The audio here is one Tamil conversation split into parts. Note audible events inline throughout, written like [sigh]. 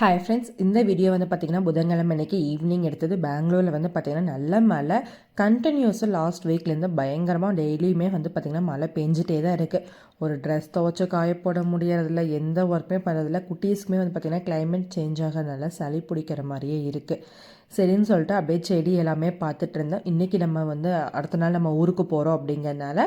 ஹாய் ஃப்ரெண்ட்ஸ் இந்த வீடியோ வந்து பார்த்திங்கன்னா புதன்கிழமை இன்றைக்கி ஈவினிங் எடுத்தது. பெங்களூரில் வந்து பார்த்திங்கன்னா நல்ல மழை. கண்டினியூஸாக லாஸ்ட் வீக்லேருந்து பயங்கரமாக டெய்லியுமே வந்து பார்த்திங்கன்னா மழை பெஞ்சிட்டே தான் இருக்குது ஒரு ட்ரெஸ் துவச்சி காய போட முடியறதில்ல எந்த ஒர்க்குமே பண்ணுறதில்ல குட்டீஸ்க்குமே வந்து பார்த்திங்கன்னா கிளைமேட் சேஞ்ச் ஆகிறதுனால சளி பிடிக்கிற மாதிரியே இருக்குது சரின்னு சொல்லிட்டு அப்படியே செடி எல்லாமே பார்த்துட்டு இருந்தோம். இன்றைக்கி நம்ம வந்து அடுத்த நாள் நம்ம ஊருக்கு போகிறோம் அப்படிங்கிறதுனால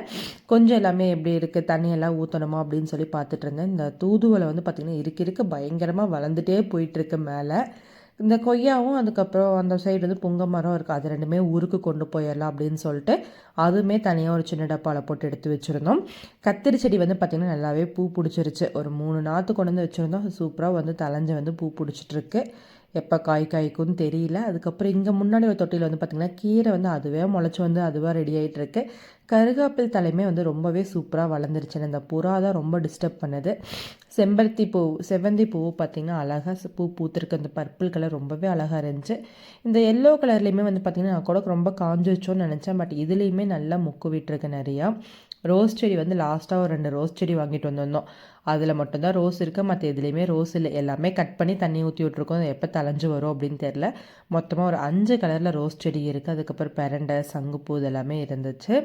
கொஞ்சம் எல்லாமே எப்படி இருக்குது தண்ணியெல்லாம் ஊற்றணுமா அப்படின்னு சொல்லி பார்த்துட்டு இருந்தேன். இந்த தூதுவலை வந்து பார்த்திங்கன்னா இருக்க இருக்க. பயங்கரமாக வளர்ந்துட்டே போயிட்டுருக்கு மேலே. இந்த கொய்யாவும் அதுக்கப்புறம் அந்த சைடு வந்து புங்க மரம் இருக்குது அது ரெண்டுமே ஊருக்கு கொண்டு போயிடலாம் அப்படின்னு சொல்லிட்டு அதுவுமே தனியாக ஒரு சின்ன டப்பாவில் போட்டு எடுத்து வச்சுருந்தோம். கத்திரி செடி வந்து பார்த்திங்கன்னா நல்லாவே பூ பிடிச்சிருச்சு. ஒரு மூணு நாற்று கொண்டு வந்து வச்சுருந்தோம். சூப்பராக வந்து தலைஞ்சு வந்து பூ பிடிச்சிட்ருக்கு எப்போ காய் காய்க்கும்னு தெரியல. அதுக்கப்புறம் இங்கே முன்னாடி ஒரு தொட்டியில் வந்து பார்த்திங்கன்னா கீரை வந்து அதுவே முளைச்சி வந்து அதுவாக ரெடி ஆகிட்டுருக்கு கருகாப்பில் தலைமே வந்து ரொம்பவே சூப்பராக வளர்ந்துருச்சு. இந்த புறா தான் ரொம்ப டிஸ்டர்ப் பண்ணுது. செம்பருத்தி பூ செவ்வந்தி பூ பார்த்திங்கன்னா அழகாக பூ பூத்துருக்கு. அந்த பர்பிள் கலர் ரொம்பவே அழகாக இருந்துச்சு. இந்த எல்லோ கலர்லேயுமே வந்து பார்த்திங்கன்னா நான் கூட ரொம்ப காஞ்சிச்சோன்னு நினச்சேன். பட் இதுலேயுமே நல்லா முக்கு விட்டுருக்கு நிறையா. ரோஸ் செடி வந்து லாஸ்ட்டாக ஒரு ரெண்டு ரோஸ் செடி வாங்கிட்டு வந்திருந்தோம். அதில் மட்டும்தான் ரோஸ் இருக்குது மற்ற எதுலேயுமே ரோஸ் இல்லை. எல்லாமே கட் பண்ணி தண்ணி ஊற்றி விட்ருக்கோம் எப்போ தலைஞ்சு வரும் அப்படின்னு தெரில மொத்தமாக ஒரு அஞ்சு கலரில் ரோஸ் செடி இருக்குது அதுக்கப்புறம் பெரண்டை சங்குப்பூ இதெல்லாமே இருந்துச்சு.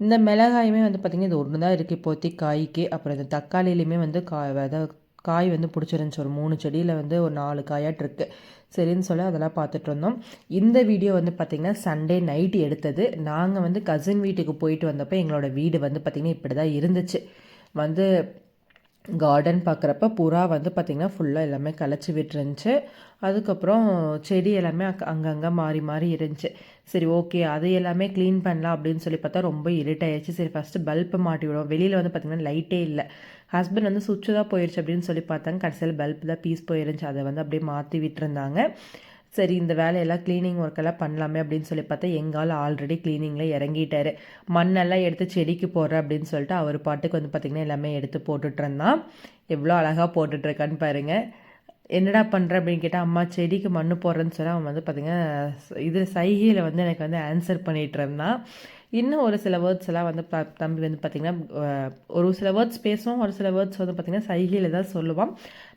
இந்த மிளகாயுமே வந்து பார்த்திங்கன்னா இது ஒன்று தான் இருக்குது இப்போதைக்கு காய்க்கு. அப்புறம் இந்த தக்காளிலையுமே வந்து காய் வித காய் வந்து பிடிச்சிருந்துச்சி. ஒரு மூணு செடியில் வந்து ஒரு நாலு காயாட்டு இருக்குது சரின்னு சொல்லி அதெல்லாம் பார்த்துட்டு இருந்தோம். இந்த வீடியோ வந்து பார்த்திங்கன்னா சண்டே நைட் எடுத்தது. நாங்கள் வந்து கசின் வீட்டுக்கு போயிட்டு வந்தப்போ எங்களோட வீடு வந்து பார்த்திங்கன்னா இப்படி தான் இருந்துச்சு. வந்து கார்டன் பார்க்குறப்ப புறா வந்து பார்த்திங்கன்னா ஃபுல்லாக எல்லாமே களைச்சி விட்டுருந்துச்சு. அதுக்கப்புறம் செடி எல்லாமே அங்கங்கே மாறி மாறி இருந்துச்சு. சரி ஓகே அது எல்லாமே க்ளீன் பண்ணலாம் அப்படின்னு சொல்லி பார்த்தா ரொம்ப இருட் ஆயிடுச்சு. சரி ஃபஸ்ட்டு பல்பை மாட்டி விடுவோம். வெளியில் வந்து பார்த்திங்கன்னா லைட்டே இல்லை. ஹஸ்பண்ட் வந்து சுவிட்சு தான் போயிடுச்சு அப்படின்னு சொல்லி பார்த்தாங்க. கடைசியில் பல்ப் தான் பீஸ் போயிருந்துச்சு. அதை வந்து அப்படியே மாற்றி விட்டுருந்தாங்க. சரி இந்த வேலையெல்லாம் க்ளீனிங் ஒர்க்கெல்லாம் பண்ணலாமே அப்படின்னு சொல்லி பார்த்தா எங்கால் ஆல்ரெடி க்ளீனிங்கில் இறங்கிட்டாரு. மண்ணெல்லாம் எடுத்து செடிக்கு போடுற அப்படின்னு சொல்லிட்டு அவர் பாட்டுக்கு வந்து பார்த்திங்கன்னா எல்லாமே எடுத்து போட்டுட்ருந்தான் எவ்வளோ அழகாக போட்டுட்ருக்கான்னு பாருங்கள் என்னடா பண்ணுற அப்படின்னு கேட்டால் அம்மா செடிக்கு மண் போடுறேன்னு சொல்லி அவன் வந்து பார்த்திங்கன்னா இது சைகையில் வந்து எனக்கு வந்து ஆன்சர் பண்ணிகிட்டு இருந்தான். இன்னும் ஒரு சில வேர்ட்ஸ் எல்லாம் வந்து தம்பி வந்து பார்த்திங்கன்னா ஒரு சில வேர்ட்ஸ் பேசுவோம் ஒரு சில வேர்ட்ஸ் வந்து பார்த்திங்கன்னா சைகையில் தான் சொல்லுவான்.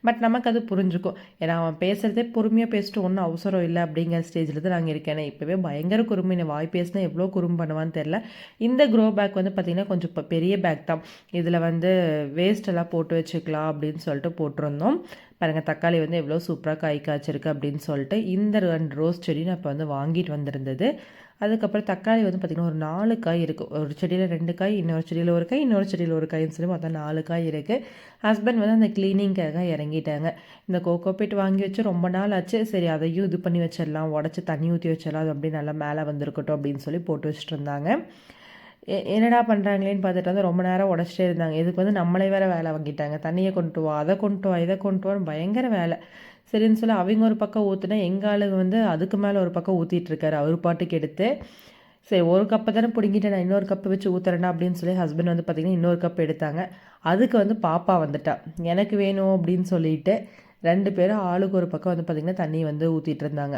பட் நமக்கு அது புரிஞ்சுக்கும். ஏன்னா அவன் பேசுகிறதே பொறுமையாக பேசிட்டு ஒன்றும் அவசரம் இல்லை அப்படிங்கிற ஸ்டேஜில் தான் நாங்கள் இருக்கேன். இப்போவே பயங்கர குறும்பு. வாய் பேசினா எவ்வளோ குறும்பு பண்ணுவான்னு தெரில இந்த க்ரோ பேக் வந்து பார்த்திங்கன்னா கொஞ்சம் இப்போ பெரிய பேக் தான். இதில் வந்து வேஸ்ட் எல்லாம் போட்டு வச்சுக்கலாம் அப்படின்னு சொல்லிட்டு போட்டிருந்தோம். பாருங்கள் தக்காளி வந்து எவ்வளோ சூப்பராக காய் காய்ச்சிருக்கு அப்படின்னு சொல்லிட்டு இந்த ரெண்டு ரோஸ் செடி நான் இப்போ வந்து வாங்கிட்டு வந்திருந்தது. அதுக்கப்புறம் தக்காளி வந்து பார்த்திங்கன்னா ஒரு நாலு காய் இருக்குது ஒரு செடியில் ரெண்டு காய் இன்னொரு செடியில் ஒரு காய் இன்னொரு செடியில் ஒரு காய்னு சொல்லி மொத்தம் நாலு காய் இருக்குது ஹஸ்பண்ட் வந்து அந்த க்ளீனிங்காக இறங்கிட்டாங்க. இந்த கோகோ பீட் வாங்கி வச்சு ரொம்ப நாள் ஆச்சு. சரி அதையும் இது பண்ணி வச்சிடலாம். உடச்சி தண்ணி ஊற்றி வச்சிடலாம். அது அப்படியே நல்லா மேலே வந்திருக்கட்டும் அப்படின்னு சொல்லி போட்டு வச்சுட்டு இருந்தாங்க. என்னடா பண்ணுறாங்களேன்னு பார்த்துட்டு வந்து ரொம்ப நேரம் உடச்சிட்டே இருந்தாங்க. இதுக்கு வந்து நம்மளே வேறு வேலை வாங்கிட்டாங்க. தண்ணியை கொண்டு வா அதை கொண்டு வா இதை கொண்டு வான்னு பயங்கர வேலை. சரின்னு சொல்லி அவங்க ஒரு பக்கம் ஊற்றுனா எங்கள் ஆளுங்க வந்து அதுக்கு மேலே ஒரு பக்கம் ஊற்றிட்டுருக்காரு அவர் பாட்டுக்கு எடுத்து சரி ஒரு கப்பை தானே பிடிங்கிட்டு நான் இன்னொரு கப்பை வச்சு ஊற்றுறேன்னா அப்படின்னு சொல்லி ஹஸ்பண்ட் வந்து பார்த்திங்கன்னா இன்னொரு கப் எடுத்தாங்க. அதுக்கு வந்து பாப்பா வந்துட்டா. எனக்கு வேணும் அப்படின்னு சொல்லிட்டு ரெண்டு பேரும் ஆளுக்கு ஒரு பக்கம் வந்து பார்த்திங்கன்னா தண்ணி வந்து ஊற்றிட்டு இருந்தாங்க.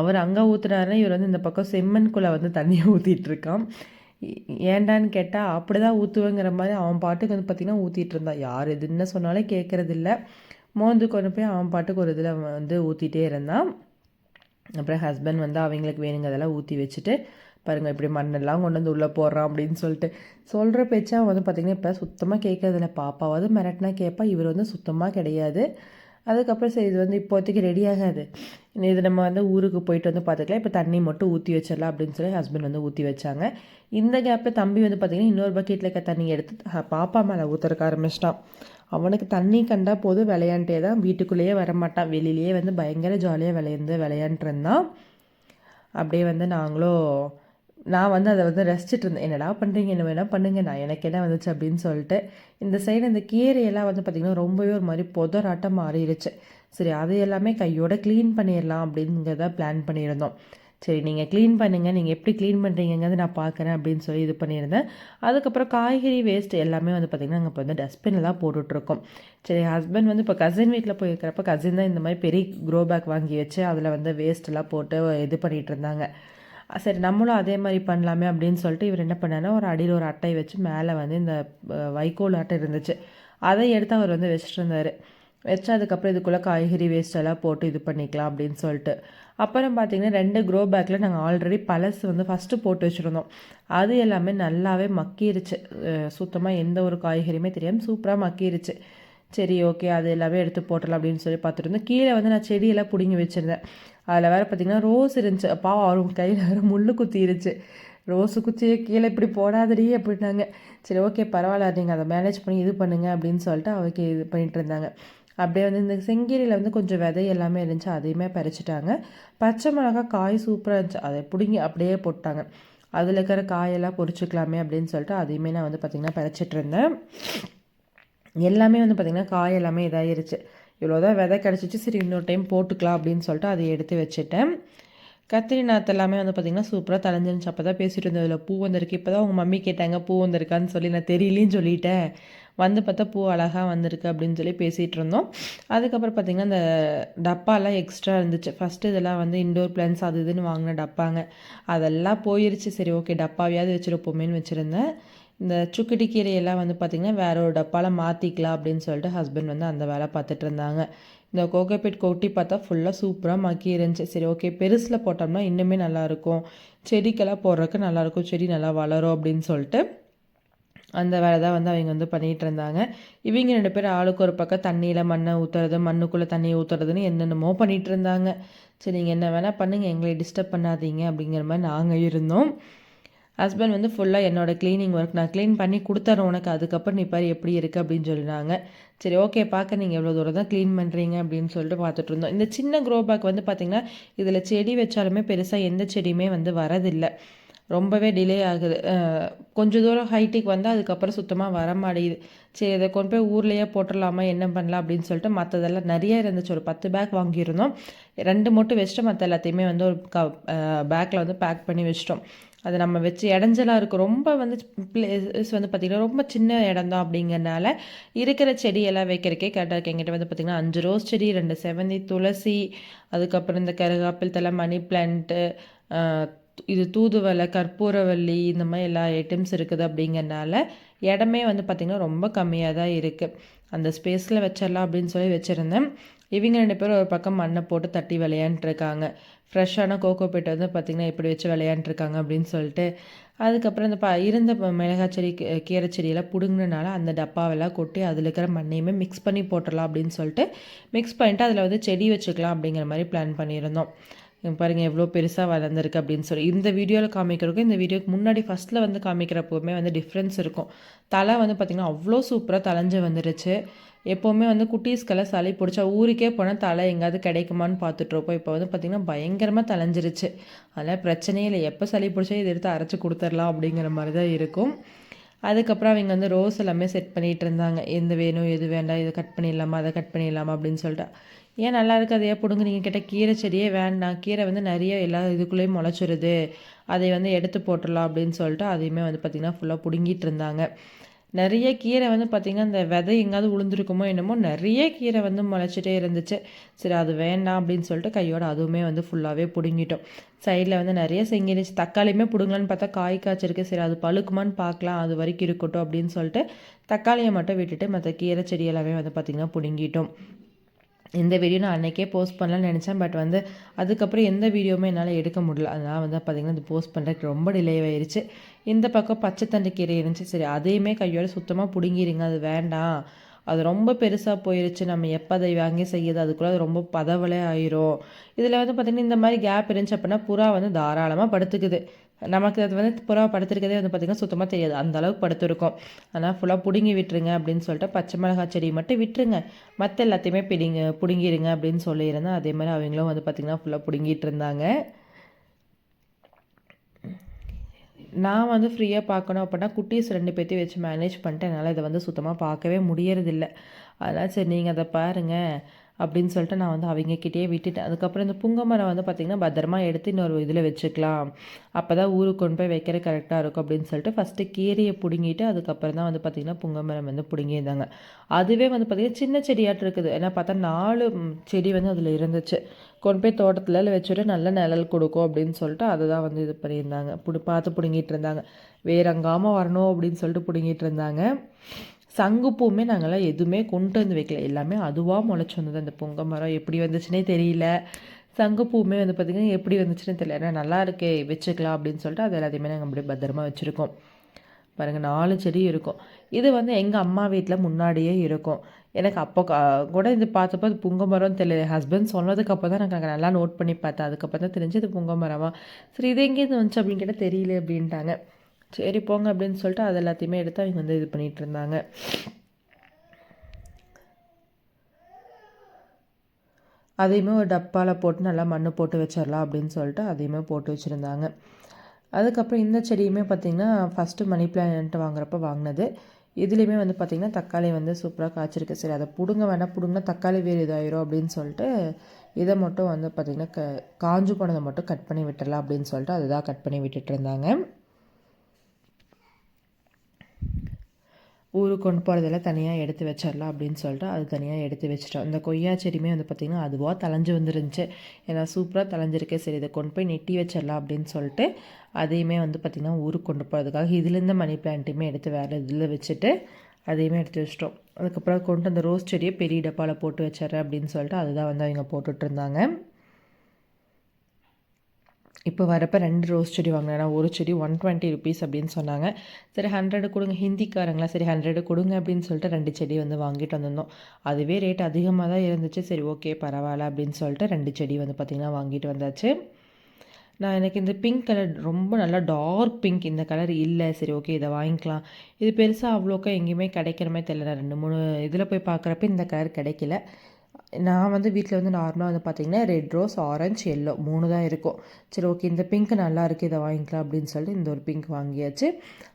அவர் அங்கே ஊற்றுனாருன்னா இவர் வந்து இந்த பக்கம் செம்மண்குள்ளே வந்து தண்ணியை [laughs] ஊற்றிட்டுருக்கான் ஏண்டான்னு கேட்டால் அப்படி தான் ஊற்றுவேங்கிற மாதிரி அவன் பாட்டுக்கு வந்து பார்த்திங்கன்னா ஊற்றிட்டு இருந்தான் யார் எதுன்னு சொன்னாலே கேட்குறதில்ல மோந்து கொண்டு போய் அவன் பாட்டுக்கு ஒரு இதில் வந்து ஊற்றிட்டே இருந்தான். அப்புறம் ஹஸ்பண்ட் வந்து அவங்களுக்கு வேணுங்கிறதெல்லாம் ஊற்றி வச்சுட்டு பாருங்கள் இப்படி மண்ணெல்லாம் கொண்டு வந்து உள்ளே போடுறான் அப்படின்னு சொல்லிட்டு. சொல்கிற பேச்சா வந்து பார்த்திங்கன்னா இப்போ சுத்தமாக கேட்கறதில்ல பாப்பாவது மிரட்டினா கேட்பா இவர் வந்து சுத்தமாக கிடையாது. அதுக்கப்புறம் சரி இது வந்து இப்போதைக்கு ரெடி ஆகாது. இது நம்ம வந்து ஊருக்கு போயிட்டு வந்து பார்த்துக்கலாம். இப்போ தண்ணி மட்டும் ஊற்றி வச்சிடலாம் அப்படின்னு சொல்லி ஹஸ்பண்ட் வந்து ஊற்றி வச்சாங்க. இந்த கேப்பில் தம்பி வந்து பார்த்திங்கன்னா இன்னொரு பக்கெட்டில் இருக்க தண்ணி எடுத்து பாப்பா மேலே ஊற்றுறக்க ஆரம்பிச்சிட்டான். அவனுக்கு தண்ணி கண்டா போதும் விளையாண்டே தான் வீட்டுக்குள்ளேயே வரமாட்டான் வெளியிலேயே வந்து பயங்கர ஜாலியாக விளையாண்டு விளையாண்டுருந்தான் அப்படியே வந்து நாங்களும் நான் வந்து அதை வந்து ரசிச்சுட்டு இருந்தேன் என்னடா பண்ணுறீங்க என்ன வேணால் பண்ணுங்க? நான் எனக்கு என்ன வந்துச்சு அப்படின்னு சொல்லிட்டு இந்த சைடு இந்த கீரையெல்லாம் வந்து பார்த்திங்கன்னா ரொம்பவே ஒரு மாதிரி புதராட்டம் மாறிடுச்சு சரி அதை எல்லாமே கையோட க்ளீன் பண்ணிடலாம் அப்படிங்கிறத பிளான் பண்ணியிருந்தோம். சரி நீங்கள் க்ளீன் பண்ணுங்கள் நீங்கள் எப்படி க்ளீன் பண்ணுறீங்கிறது நான் பார்க்குறேன் அப்படின்னு சொல்லி இது பண்ணியிருந்தேன். அதுக்கப்புறம் காய்கறி வேஸ்ட் எல்லாமே வந்து பார்த்திங்கன்னா நாங்கள் இப்போ வந்து டஸ்ட்பினில் தான் போட்டுட்ருக்கோம் சரி ஹஸ்பண்ட் வந்து இப்போ கசின் வீட்டில் போயிருக்கிறப்ப கசின் தான் இந்த மாதிரி பெரிய க்ரோ பேக் வாங்கி வச்சு அதில் வந்து வேஸ்ட்டெல்லாம் போட்டு இது பண்ணிகிட்டு இருந்தாங்க சரி நம்மளும் அதே மாதிரி பண்ணலாமே அப்படின்னு சொல்லிட்டு இவர் என்ன பண்ணாருன்னா ஒரு அடியில் ஒரு அட்டை வச்சு மேலே வந்து இந்த வைக்கோல் அட்டை இருந்துச்சு. அதை எடுத்து அவர் வந்து வச்சுட்டு இருந்தார். வச்சு அதுக்கப்புறம் இதுக்குள்ளே காய்கறி வேஸ்ட் எல்லாம் போட்டு இது பண்ணிக்கலாம் அப்படின்னு சொல்லிட்டு. அப்புறம் பார்த்தீங்கன்னா ரெண்டு க்ரோ பேக்கில் நாங்கள் ஆல்ரெடி பழசு வந்து ஃபஸ்ட்டு போட்டு வச்சுருந்தோம். அது எல்லாமே நல்லாவே மக்கிருச்சு. சுத்தமாக எந்த ஒரு காய்கறியுமே தெரியாமல் சூப்பராக மக்கிருச்சு. சரி ஓகே அது எல்லாமே எடுத்து போட்டலாம் அப்படின்னு சொல்லி பார்த்துட்டு இருந்தேன் கீழே வந்து நான் செடியெல்லாம் பிடுங்கி வச்சுருந்தேன். அதில் வேறு பார்த்திங்கன்னா ரோஸ் இருந்துச்சு. அப்பா அவர் கையில் வேறு முள் குத்திருச்சு. ரோஸு குச்சியை கீழே இப்படி போடாதடி அப்படின்னாங்க. சரி ஓகே பரவாயில்ல. நீங்கள் அதை மேனேஜ் பண்ணி இது பண்ணுங்கள் அப்படின்னு சொல்லிட்டு அவருக்கு இது பண்ணிகிட்டு இருந்தாங்க. அப்படியே வந்து இந்த செங்கீரியில் வந்து கொஞ்சம் விதை எல்லாமே இருந்துச்சு. அதையுமே பறிச்சிட்டாங்க. பச்சை மிளகா காய் சூப்பராக இருந்துச்சு. அதை பிடுங்கி அப்படியே போட்டாங்க. அதில் இருக்கிற காயெல்லாம் பொறிச்சிக்கலாமே அப்படின்னு சொல்லிட்டு அதையுமே நான் வந்து பார்த்திங்கன்னா பறிச்சிட்டு இருந்தேன். எல்லாமே வந்து பார்த்திங்கன்னா காய் எல்லாமே இதாகிருச்சு இவ்வளோ தான் விதை கிடச்சிச்சு. சரி இன்னொரு டைம் போட்டுக்கலாம் அப்படின்னு சொல்லிட்டு அதை எடுத்து வச்சுட்டேன். கத்திரி நாற்று எல்லாமே வந்து பார்த்திங்கன்னா சூப்பராக தலைஞ்சிருந்துச்சு அப்போ தான் பேசிகிட்டு இருந்தது இதில் பூ வந்திருக்கு. இப்போ தான் உங்கள் மம்மி கேட்டாங்க பூ வந்திருக்கான்னு சொல்லி. நான் தெரியலேன்னு சொல்லிட்டேன். வந்து பார்த்தா பூ அழகாக வந்திருக்கு அப்படின்னு சொல்லி பேசிகிட்டு இருந்தோம். அதுக்கப்புறம் பார்த்திங்கன்னா அந்த டப்பாலாம் எக்ஸ்ட்ரா இருந்துச்சு. ஃபஸ்ட்டு இதெல்லாம் வந்து இண்டோர் பிளான்ஸ் அது இதுன்னு வாங்கின டப்பாங்க. அதெல்லாம் போயிருச்சு. சரி ஓகே டப்பாவையாவது வச்சுருப்போமேன்னு வச்சுருந்தேன். இந்த சுக்குட்டி கீரையெல்லாம் வந்து பார்த்திங்கன்னா வேற ஒரு டப்பாவில் மாற்றிக்கலாம் அப்படின்னு சொல்லிட்டு ஹஸ்பண்ட் வந்து அந்த வேலை பார்த்துட்டு இருந்தாங்க. இந்த கோகோபீட் கொட்டி பார்த்தா ஃபுல்லாக சூப்பராக மக்கி இருந்துச்சு. சரி ஓகே பெருசில் போட்டோம்னா இன்னுமே நல்லாயிருக்கும் செடிக்கெல்லாம் போடுறதுக்கு நல்லாயிருக்கும் செடி நல்லா வளரும் அப்படின்னு சொல்லிட்டு அந்த வேலை தான் வந்து அவங்க வந்து பண்ணிகிட்டு இருந்தாங்க. இவங்க ரெண்டு பேரும் ஆளுக்கு ஒரு பக்கம் தண்ணியில் மண்ணை ஊற்றுறது மண்ணுக்குள்ளே தண்ணி ஊற்றுறதுன்னு என்னென்னமோ பண்ணிகிட்டு இருந்தாங்க. சரி நீங்கள் என்ன வேணால் பண்ணுங்கள் எங்களை டிஸ்டர்ப் பண்ணாதீங்க அப்படிங்கிற மாதிரி நாங்கள் இருந்தோம். ஹஸ்பண்ட் வந்து ஃபுல்லாக என்னோடய க்ளீனிங் ஒர்க் நான் க்ளீன் பண்ணி கொடுத்துறேன் உனக்கு. அதுக்கப்புறம் நீ பாரு எப்படி இருக்குது அப்படின்னு சொல்லினாங்க. சரி ஓகே பார்க்க நீங்கள் எவ்வளோ தூரம் தான் க்ளீன் பண்ணுறீங்க அப்படின்னு சொல்லிட்டு பார்த்துட்டு இருந்தோம். இந்த சின்ன க்ரோ பேக் வந்து பார்த்திங்கன்னா இதில் செடி வச்சாலுமே பெருசாக எந்த செடியுமே வந்து வரதில்லை. ரொம்பவே டிலே ஆகுது. கொஞ்சம் தூரம் ஹைட்டுக்கு வந்து அதுக்கப்புறம் சுத்தமாக வர மாட்டேங்குது. சரி இதை கொண்டு போய் ஊர்லேயே போட்டுடலாமா என்ன பண்ணலாம் அப்படின்னு சொல்லிட்டு மற்றதெல்லாம் நிறைய இருந்துச்சு. ஒரு பத்து பேக் வாங்கியிருந்தோம். ரெண்டு மட்டும் வச்சுட்டு மற்ற எல்லாத்தையுமே வந்து ஒரு க பேக்கில் வந்து பேக் பண்ணி வச்சிட்டோம். அது நம்ம வச்சு இடைஞ்சலாக இருக்கும் ரொம்ப வந்து பிளேஸ் வந்து பார்த்திங்கன்னா ரொம்ப சின்ன இடம் தான் அப்படிங்கிறனால இருக்கிற செடியெல்லாம் வைக்கிறக்கே கரெக்டாக இருக்கு. எங்கிட்ட வந்து பார்த்திங்கன்னா அஞ்சு ரோஸ் செடி ரெண்டு செவந்தி துளசி அதுக்கப்புறம் இந்த கருகாப்பில் தலை மணி பிளான்ட்டு இது தூதுவளை கற்பூரவல்லி இந்த மாதிரி எல்லா ஐட்டம்ஸ் இருக்குது அப்படிங்கிறனால இடமே வந்து பார்த்திங்கன்னா ரொம்ப கம்மியாக தான் இருக்குது அந்த ஸ்பேஸில் வச்சிடலாம் அப்படின்னு சொல்லி வச்சுருந்தேன். இவங்க ரெண்டு பேரும் ஒரு பக்கம் மண்ணை போட்டு தட்டி விளையாண்டுருக்காங்க. ஃப்ரெஷ்ஷான கோகோ பெட்டை வந்து பார்த்திங்கன்னா இப்படி வச்சு விளையாண்டுருக்காங்க அப்படின்னு சொல்லிட்டு அதுக்கப்புறம் இந்த ப இருந்த மிளகாய் செடி கீரை செடியெல்லாம் பிடுங்கினால அந்த டப்பாவெல்லாம் கொட்டி அதில் இருக்கிற மண்ணையுமே மிக்ஸ் பண்ணி போட்டுடலாம் அப்படின்னு சொல்லிட்டு மிக்ஸ் பண்ணிட்டு அதில் வந்து செடி வச்சுக்கலாம் அப்படிங்கிற மாதிரி பிளான் பண்ணியிருந்தோம். பாருங்கள் எவ்வளோ பெருசாக வளர்ந்துருக்கு அப்படின்னு சொல்லி. இந்த வீடியோவில் காமிக்கிறதுக்கும் இந்த வீடியோக்கு முன்னாடி ஃபஸ்ட்டில் வந்து காமிக்கிறப்போவுமே வந்து டிஃப்ரென்ஸ் இருக்கும். தலை வந்து பார்த்திங்கன்னா அவ்வளோ சூப்பராக தலைஞ்சு வந்துருச்சு. எப்போவுமே வந்து குட்டீஸ்க்கெல்லாம் சளி பிடிச்சா ஊருக்கே போனால் தலை எங்கேயாவது கிடைக்குமான்னு பார்த்துட்ருப்போம் இப்போ வந்து பார்த்திங்கன்னா பயங்கரமாக தலைஞ்சிருச்சு அதனால் பிரச்சனையே இல்லை. எப்போ சளி பிடிச்சா இதை எடுத்து அரைச்சி கொடுத்துர்லாம் அப்படிங்கிற மாதிரி தான் இருக்கும். அதுக்கப்புறம் அவங்க வந்து ரோஸ் எல்லாமே செட் பண்ணிகிட்டு இருந்தாங்க. எந்த வேணும் எது வேண்டாம் இதை கட் பண்ணிடலாமா அதை கட் பண்ணிடலாமா அப்படின்னு சொல்லிட்டு. ஏன் நல்லா இருக்குது? அதையே பிடுங்க? நீங்கள் கேட்டால் கீரை செடியே வேண்டாம். கீரை வந்து நிறைய எல்லா இதுக்குள்ளேயும் முளைச்சிருது. அதை வந்து எடுத்து போட்டுடலாம் அப்படின்னு சொல்லிட்டு அதையுமே வந்து பார்த்திங்கன்னா ஃபுல்லாக பிடுங்கிட்டு இருந்தாங்க. நிறைய கீரை வந்து பார்த்திங்கன்னா அந்த விதை எங்காவது உளுந்துருக்குமோ என்னமோ நிறைய கீரை வந்து முளைச்சிட்டே இருந்துச்சு. சரி அது வேண்டாம் அப்படின்னு சொல்லிட்டு கையோட அதுவுமே வந்து ஃபுல்லாகவே பிடுங்கிட்டோம். சைடில் வந்து நிறைய செங்கிருச்சு. தக்காளியுமே பிடுங்கலான்னு பார்த்தா காய் காய்ச்சிருக்கு. சரி அது பழுக்குமான்னு பார்க்கலாம். அது வரைக்கும் இருக்கட்டும் அப்படின்னு சொல்லிட்டு தக்காளியை மட்டும் விட்டுட்டு மற்ற கீரை செடி எல்லாமே வந்து பார்த்திங்கன்னா பிடுங்கிட்டோம். இந்த வீடியோ நான் அன்றைக்கே போஸ்ட் பண்ணலான்னு நினச்சேன். பட் வந்து அதுக்கப்புறம் எந்த வீடியோவுமே என்னால் எடுக்க முடியல. அதனால் வந்து பார்த்திங்கன்னா இந்த போஸ்ட் பண்ணுறதுக்கு ரொம்ப டிலே ஆயிடுச்சு இந்த பக்கம் பச்சை தண்டு கீரை இருந்துச்சு. சரி அதையுமே கையோட சுத்தமாக பிடுங்கிடுங்க அது வேண்டாம். அது ரொம்ப பெருசாக போயிருச்சு. நம்ம எப்போ அதை வாங்கி செய்யுது அதுக்குள்ளே அது ரொம்ப பதவலே ஆயிரும். இதில் வந்து பார்த்திங்கன்னா இந்த மாதிரி கேப் இருந்துச்சு அப்படின்னா புறா வந்து தாராளமாக படுத்துக்குது. நமக்கு அது வந்து புறா படுத்திருக்கதே வந்து பார்த்திங்கன்னா சுத்தமாக தெரியாது. அந்த அளவுக்கு படுத்துருக்கோம். ஆனால் ஃபுல்லாக பிடுங்கி விட்டுருங்க அப்படின்னு சொல்லிட்டு பச்சை மிளகாய் செடி மட்டும் விட்டுருங்க. மற்ற எல்லாத்தையுமே பிடிங்க பிடுங்கிடுங்க அப்படின்னு சொல்லியிருந்தேன் அதே மாதிரி அவங்களும் வந்து பார்த்திங்கன்னா ஃபுல்லாக பிடுங்கிட்டு இருந்தாங்க. நான் வந்து ஃப்ரீயாக பார்க்கணும் அப்படின்னா குட்டீஸ் ரெண்டு பேர்த்தையும் வச்சு மேனேஜ் பண்ணிட்டு என்னால் இதை வந்து சுத்தமாக பார்க்கவே முடியறதில்ல. அதனால் சரி நீங்கள் அதை பாருங்கள் அப்படின்னு சொல்லிட்டு நான் வந்து அவங்கக்கிட்டேயே விட்டுட்டேன். அதுக்கப்புறம் இந்த புங்க மரம் வந்து பார்த்திங்கன்னா பத்திரமா எடுத்து இன்னொரு இதில் வச்சுக்கலாம். அப்போ தான் ஊருக்கு கொண்டு போய் வைக்கிற கரெக்டாக இருக்கும் அப்படின்னு சொல்லிட்டு ஃபஸ்ட்டு கீரையை பிடுங்கிட்டு அதுக்கப்புறம் தான் வந்து பார்த்திங்கன்னா புங்க மரம் வந்து பிடுங்கியிருந்தாங்க. அதுவே வந்து பார்த்திங்கன்னா சின்ன செடியாட்டு இருக்குது. ஏன்னா பார்த்தா நாலு செடி வந்து அதில் இருந்துச்சு. கொண்டு போய் தோட்டத்தில் வச்சுட்டு நல்ல நிழல் கொடுக்கும் அப்படின்னு சொல்லிட்டு அதை தான் வந்து இது பண்ணியிருந்தாங்க. பிடி பார்த்து பிடுங்கிட்டு இருந்தாங்க. வேறங்காமல் வரணும் அப்படின்னு சொல்லிட்டு பிடுங்கிட்டு இருந்தாங்க. சங்குப்பூவுமே நாங்கள்லாம் எதுவுமே கொண்டு வந்து வைக்கல. எல்லாமே அதுவாக முளைச்சி வந்தது அந்த பொங்க மரம் எப்படி வந்துச்சுன்னே தெரியல. சங்குப்பூவுமே வந்து பார்த்திங்கன்னா எப்படி வந்துச்சுன்னு தெரியல. ஏன்னா நல்லா இருக்கே வச்சுக்கலாம் அப்படின்னு சொல்லிட்டு அது எல்லாத்தையுமே நாங்கள் அப்படியே பத்திரமா வச்சுருக்கோம். பாருங்கள் நாலு செடி இருக்கும். இது வந்து எங்கள் அம்மா வீட்டில் முன்னாடியே இருக்கும். எனக்கு அப்போ கூட இது பார்த்தப்போ அது புங்க மரம்னு தெரியல. ஹஸ்பண்ட் சொன்னதுக்கப்புறம் தான் எனக்கு நல்லா நோட் பண்ணி பார்த்தேன். அதுக்கப்புறம் தான் தெரிஞ்சு இது புங்க மரமாக சரி இது எங்கேருந்து வந்துச்சு அப்படின்னு கேட்டால் தெரியல அப்படின்ட்டாங்க. சரி போங்க அப்படின்னு சொல்லிட்டு அது எல்லாத்தையுமே எடுத்து அவங்க வந்து இது பண்ணிகிட்டு இருந்தாங்க. அதையுமே ஒரு டப்பாவில் போட்டு நல்லா மண் போட்டு வச்சிடலாம் அப்படின்னு சொல்லிட்டு அதையுமே போட்டு வச்சுருந்தாங்க. அதுக்கப்புறம் இந்த செடியுமே பார்த்திங்கன்னா ஃபஸ்ட்டு மணி பிளான்ட் வாங்குறப்ப வாங்கினது. இதுலேயுமே வந்து பார்த்திங்கன்னா தக்காளி வந்து சூப்பராக காய்ச்சிருக்கு. சரி அதை பிடுங்க வேணால் பிடுங்கினா தக்காளி வேறு இதாயிரும் அப்படின்னு சொல்லிட்டு இதை மட்டும் வந்து பார்த்திங்கன்னா க காஞ்சு போனதை மட்டும் கட் பண்ணி விட்டுடலாம் அப்படின்னு சொல்லிட்டு அதுதான் கட் பண்ணி விட்டுட்டு இருந்தாங்க. ஊருக்கு கொண்டு போகிறதெல்லாம் தனியாக எடுத்து வச்சிடலாம் அப்படின்னு சொல்லிட்டு அது தனியாக எடுத்து வச்சிட்டோம். இந்த கொய்யா செடியுமே வந்து பார்த்திங்கன்னா அதுவாக தலைஞ்சு வந்துருந்துச்சு. ஏன்னா சூப்பராக தலைஞ்சிருக்கே சரி இதை கொண்டு போய் நெட்டி வச்சிடலாம் அப்படின்னு சொல்லிட்டு அதையுமே வந்து பார்த்திங்கன்னா ஊருக்கு கொண்டு போகிறதுக்காக இதுலேருந்து மணி பிளான்ட்டையுமே எடுத்து வேறு இதில் வச்சுட்டு அதையுமே எடுத்து வச்சிட்டோம். அதுக்கப்புறம் கொண்டு அந்த ரோஸ் செடியை பெரிய டப்பாவில் போட்டு வச்சிட்றேன் அப்படின்னு சொல்லிட்டு அதுதான் வந்து அவங்க போட்டுட்ருந்தாங்க இப்போ வரப்போ ரெண்டு ரோஸ் செடி வாங்கினேன். ஒரு செடி ஒன் டுவெண்ட்டி ருபீஸ் அப்படின்னு சொன்னாங்க. சரி ஹண்ட்ரடு கொடுங்க. ஹிந்திக்காரங்களா? சரி ஹண்ட்ரடு கொடுங்க அப்படின்னு சொல்லிட்டு ரெண்டு செடி வந்து வாங்கிட்டு வந்திருந்தோம். அதுவே ரேட் அதிகமாக தான் இருந்துச்சு. சரி ஓகே பரவாயில்ல அப்படின்னு சொல்லிட்டு ரெண்டு செடி வந்து பார்த்திங்கன்னா வாங்கிட்டு வந்தாச்சு. நான் எனக்கு இந்த பிங்க் கலர் ரொம்ப நல்லா டார்க் பிங்க் இந்த கலர் இல்லை. சரி ஓகே இதை வாங்கிக்கலாம். இது பெருசாக அவ்வளோக்கா எங்கேயுமே கிடைக்கிற மாதிரி தெரியல. ரெண்டு மூணு இதில் போய் பார்க்குறப்ப இந்த கலர் கிடைக்கல. நான் வந்து வீட்டில் வந்து நார்மலாக வந்து பார்த்திங்கன்னா ரெட் ரோஸ் ஆரஞ்ச் எல்லோ மூணு தான் இருக்கும். சரி ஓகே இந்த பிங்க் நல்லா இருக்குது இதை வாங்கிக்கலாம் அப்படின்னு சொல்லிட்டு இந்த ஒரு பிங்க் வாங்கியாச்சு.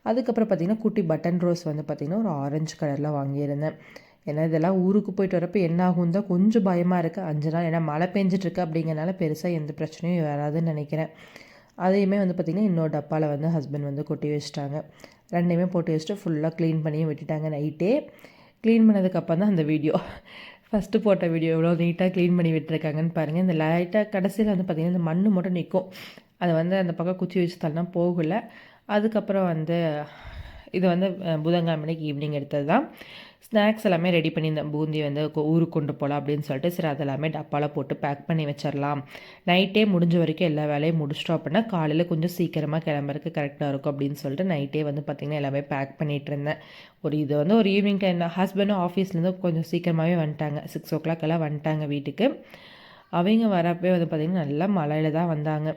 அதுக்கப்புறம் பார்த்திங்கன்னா குட்டி பட்டன் ரோஸ் வந்து பார்த்திங்கன்னா ஒரு ஆரஞ்சு கலரில் வாங்கியிருந்தேன். ஏன்னா இதெல்லாம் ஊருக்கு போயிட்டு வரப்போ என்ன ஆகும் தான் கொஞ்சம் பயமாக இருக்குது அஞ்சு நாள் ஏன்னா மழை பெஞ்சிட்ருக்கு அப்படிங்கிறனால பெருசாக எந்த பிரச்சனையும் வராதுன்னு நினைக்கிறேன். அதையுமே வந்து பார்த்திங்கன்னா இன்னொரு டப்பாவில் வந்து ஹஸ்பண்ட் வந்து கொட்டி வச்சுட்டாங்க. ரெண்டையுமே போட்டு வச்சுட்டு ஃபுல்லாக க்ளீன் பண்ணியும் விட்டுட்டாங்க நைட்டே க்ளீன் பண்ணதுக்கப்புறம் தான் அந்த வீடியோ ஃபஸ்ட்டு போட்ட வீடியோ எவ்வளோ நீட்டாக க்ளீன் பண்ணி விட்டுருக்காங்கன்னு பாருங்கள் இந்த லைட்டாக கடைசியில் வந்து பார்த்திங்கன்னா இந்த மண் மட்டும் நிற்கும் அதை வந்து அந்த பக்கம் குச்சி வச்சு தள்ளனா போகலை. அதுக்கப்புறம் வந்து இது வந்து புதன்கிழமைக்கு ஈவினிங் எடுத்தது தான் ஸ்நாக்ஸ் எல்லாமே ரெடி பண்ணியிருந்தேன். பூந்தி வந்து ஊருக்கு கொண்டு போகலாம் அப்படின்னு சொல்லிட்டு. சரி அதெல்லாமே டப்பாவில் போட்டு பேக் பண்ணி வச்சிடலாம் நைட்டே முடிஞ்ச வரைக்கும் எல்லா வேலையும் முடிச்சிட்டோம் அப்படின்னா காலையில் கொஞ்சம் சீக்கிரமாக கிளம்புறதுக்கு கரெக்டாக இருக்கும் அப்படின்னு சொல்லிட்டு நைட்டே வந்து பார்த்திங்கன்னா எல்லாமே பேக் பண்ணிகிட்டு இருந்தேன். ஒரு இது வந்து ஒரு ஈவினிங் டைம் ஹஸ்பண்டும் ஆஃபீஸ்லேருந்து கொஞ்சம் சீக்கிரமாகவே வந்துட்டாங்க. சிக்ஸ் ஓ கிளாக் எல்லாம் வந்துட்டாங்க வீட்டுக்கு. அவங்க வரப்போ வந்து பார்த்திங்கன்னா நல்லா மழையில் தான் வந்தாங்க.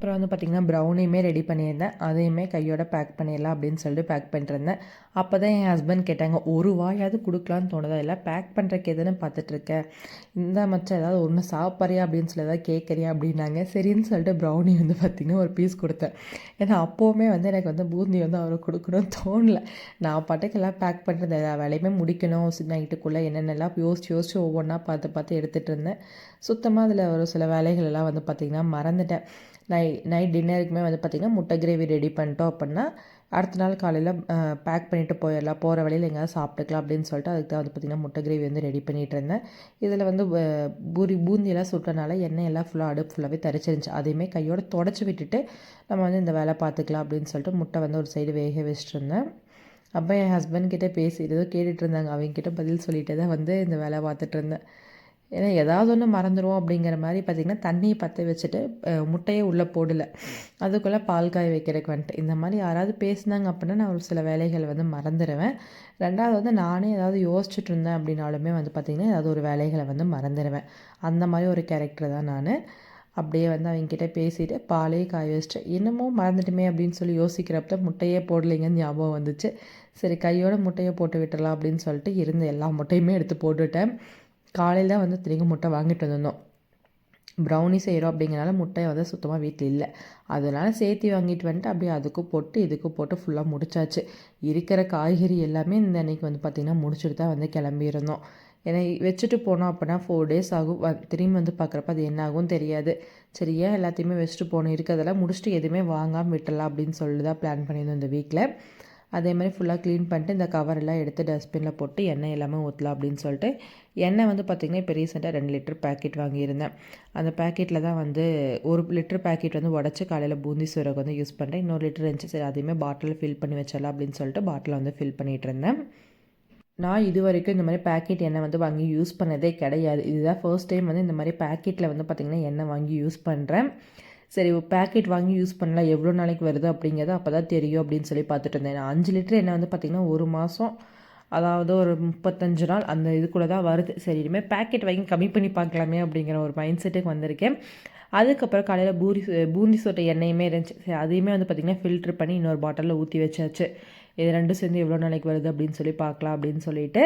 அப்புறம் வந்து பார்த்திங்கன்னா ப்ரௌனியுமே ரெடி பண்ணியிருந்தேன். அதையுமே கையோட பேக் பண்ணிடலாம் அப்படின்னு சொல்லிட்டு பேக் பண்ணிட்டுருந்தேன் அப்போ தான் என் ஹஸ்பண்ட் கேட்டாங்க ஒரு வாயாவது கொடுக்கலான்னு தோணுதா? இல்லை பேக் பண்ணுறக்கு எதுன்னு பார்த்துட்ருக்கேன் இந்த மச்சம் ஏதாவது ஒன்று சாப்பிட்றியா? அப்படின்னு சொல்லி ஏதாவது கேட்குறியா அப்படின்னாங்க. சரின்னு சொல்லிட்டு ப்ரௌனி வந்து பார்த்திங்கன்னா ஒரு பீஸ் கொடுத்தேன். ஏன்னா அப்போவுமே வந்து எனக்கு வந்து பூந்தி வந்து அவருக்கு கொடுக்கணும்னு தோணல. நான் பாட்டுக்கு எல்லாம் பேக் பண்ணுறது எல்லா வேலையுமே முடிக்கணும். நைட்டுக்குள்ளே என்னென்னலாம் யோசிச்சு யோசிச்சு ஒவ்வொன்றா பார்த்து பார்த்து எடுத்துகிட்டு இருந்தேன். சுத்தமாக அதில் ஒரு சில வேலைகள் எல்லாம் வந்து பார்த்திங்கன்னா மறந்துட்டேன். நை நைட் டின்னருக்குமே வந்து பார்த்திங்கன்னா முட்டை கிரேவி ரெடி பண்ணிட்டோம் அப்படின்னா அடுத்த நாள் காலையில் பேக் பண்ணிவிட்டு போயிடலாம். போகிற வழியில் எங்கேயாவது சாப்பிட்டுக்கலாம் அப்படின்னு சொல்லிட்டு அதுக்கு தான் வந்து பார்த்திங்கன்னா முட்டை கிரேவி வந்து ரெடி பண்ணிகிட்டு இருந்தேன். இதில் வந்து பூரி பூந்தியெல்லாம் சுட்டனால எண்ணெய் எல்லாம் ஃபுல்லாக அடுப்பு ஃபுல்லாகவே தரிச்சிருந்துச்சு. அதையுமே கையோடு தொடச்சி விட்டுட்டு நம்ம வந்து இந்த வேலை பார்த்துக்கலாம் அப்படின்னு சொல்லிட்டு முட்டை வந்து ஒரு சைடு வேக வச்சுட்டு இருந்தேன். அப்போ என் ஹஸ்பண்ட் கிட்டே பேசி ஏதோ கேட்டுட்டு இருந்தாங்க. அவங்க கிட்டே பதில் சொல்லிட்டு தான் வந்து இந்த வேலை பார்த்துட்டு இருந்தேன். ஏன்னா ஏதாவது ஒன்று மறந்துடும் அப்படிங்கிற மாதிரி பார்த்திங்கன்னா தண்ணியை பற்ற வச்சுட்டு முட்டையை உள்ளே போடலை. அதுக்குள்ளே பால் காய வைக்கிறதுக்கு வந்துட்டு இந்த மாதிரி யாராவது பேசினாங்க அப்படின்னா நான் ஒரு சில வேலைகள் வந்து மறந்துடுவேன் ரெண்டாவது வந்து நானே ஏதாவது யோசிச்சுட்டு இருந்தேன் அப்படின்னாலுமே வந்து பார்த்திங்கன்னா ஏதாவது ஒரு வேலைகளை வந்து மறந்துடுவேன் அந்த மாதிரி ஒரு கேரக்டர் தான் நான். அப்படியே வந்து அவங்கக்கிட்ட பேசிவிட்டு பாலே காய வச்சுட்டு இன்னமும் மறந்துட்டுமே அப்படின்னு சொல்லி யோசிக்கிறப்ப முட்டையே போடலைங்கன்னு ஞாபகம் வந்துச்சு. சரி கையோட முட்டையை போட்டு விட்டுடலாம் அப்படின்னு சொல்லிட்டு இருந்த எல்லா முட்டையுமே எடுத்து போட்டுவிட்டேன் காலையில் தான் வந்து திரும்ப முட்டை வாங்கிட்டு வந்திருந்தோம். ப்ரௌனி செய்கிறோம் அப்படிங்கிறனால முட்டை வந்து சுத்தமாக வீட்டில் இல்லை. அதனால் சேர்த்து வாங்கிட்டு வந்துட்டு அப்படியே அதுக்கும் போட்டு இதுக்கும் போட்டு ஃபுல்லாக முடிச்சாச்சு. இருக்கிற காய்கறி எல்லாமே இந்த அன்னைக்கு வந்து பார்த்திங்கன்னா முடிச்சுட்டு தான் வந்து கிளம்பியிருந்தோம். ஏன்னா வச்சுட்டு போனோம் அப்படின்னா ஃபோர் டேஸ் ஆகும். திரும்பி வந்து பார்க்குறப்ப அது என்ன ஆகும் தெரியாது. சரி ஏன் எல்லாத்தையுமே வச்சுட்டு போகணும் இருக்கிறதெல்லாம் முடிச்சுட்டு எதுவுமே வாங்காமல் விட்டலாம் அப்படின்னு சொல்லி தான் பிளான் பண்ணியிருந்தோம் இந்த வீக்கில் அதே மாதிரி ஃபுல்லாக க்ளீன் பண்ணிட்டு இந்த கவரெல்லாம் எடுத்து டஸ்ட்பினில் போட்டு எண்ணெய் எல்லாமே ஊற்றலாம் அப்படின்னு சொல்லிட்டு எண்ணெய் வந்து பார்த்திங்கன்னா இப்போ ரீசெண்டாக ரெண்டு லிட்டர் பேக்கெட் வாங்கியிருந்தேன். அந்த பேக்கெட்டில் தான் வந்து ஒரு லிட்டர் பேக்கெட் வந்து உடச்சி காலையில் பூந்தி சூரகம் வந்து யூஸ் பண்ணுறேன் இன்னொரு லிட்டர் இருந்துச்சு சரி அதையுமே பாட்டிலில் ஃபில் பண்ணி வச்சிடலாம் அப்படின்னு சொல்லிட்டு பாட்டில் வந்து ஃபில் பண்ணிகிட்டு இருந்தேன். நான் இது வரைக்கும் இந்த மாதிரி பேக்கெட் எண்ணெய் வந்து வாங்கி யூஸ் பண்ணதே கிடையாது. இதுதான் ஃபர்ஸ்ட் டைம் வந்து இந்த மாதிரி பேக்கெட்டில் வந்து பார்த்திங்கன்னா எண்ணெய் வாங்கி யூஸ் பண்ணுறேன் சரி பேக்கெட் வாங்கி யூஸ் பண்ணலாம் எவ்வளோ நாளைக்கு வருது அப்படிங்கிறது அப்போ தான் தெரியும் அப்படின்னு சொல்லி பார்த்துட்டு இருந்தேன். அஞ்சு லிட்டர் என்ன வந்து பார்த்திங்கன்னா ஒரு மாதம் அதாவது ஒரு முப்பத்தஞ்சு நாள் அந்த இதுக்குள்ளே தான் வருது. சரி இனிமேல் பேக்கெட் வாங்கி கம்மி பண்ணி பார்க்கலாமே அப்படிங்கிற ஒரு மைண்ட் செட்டுக்கு வந்திருக்கேன். அதுக்கப்புறம் காலையில் பூரி பூந்தி சொட்டை எண்ணெயுமே இருந்துச்சு. சரி அதையுமே வந்து பார்த்திங்கன்னா ஃபில்ட்ரு பண்ணி இன்னொரு பாட்டிலில் ஊற்றி வச்சாச்சு. இது ரெண்டும் சேர்ந்து எவ்வளோ நாளைக்கு வருது அப்படின்னு சொல்லி பார்க்கலாம் அப்படின்னு சொல்லிட்டு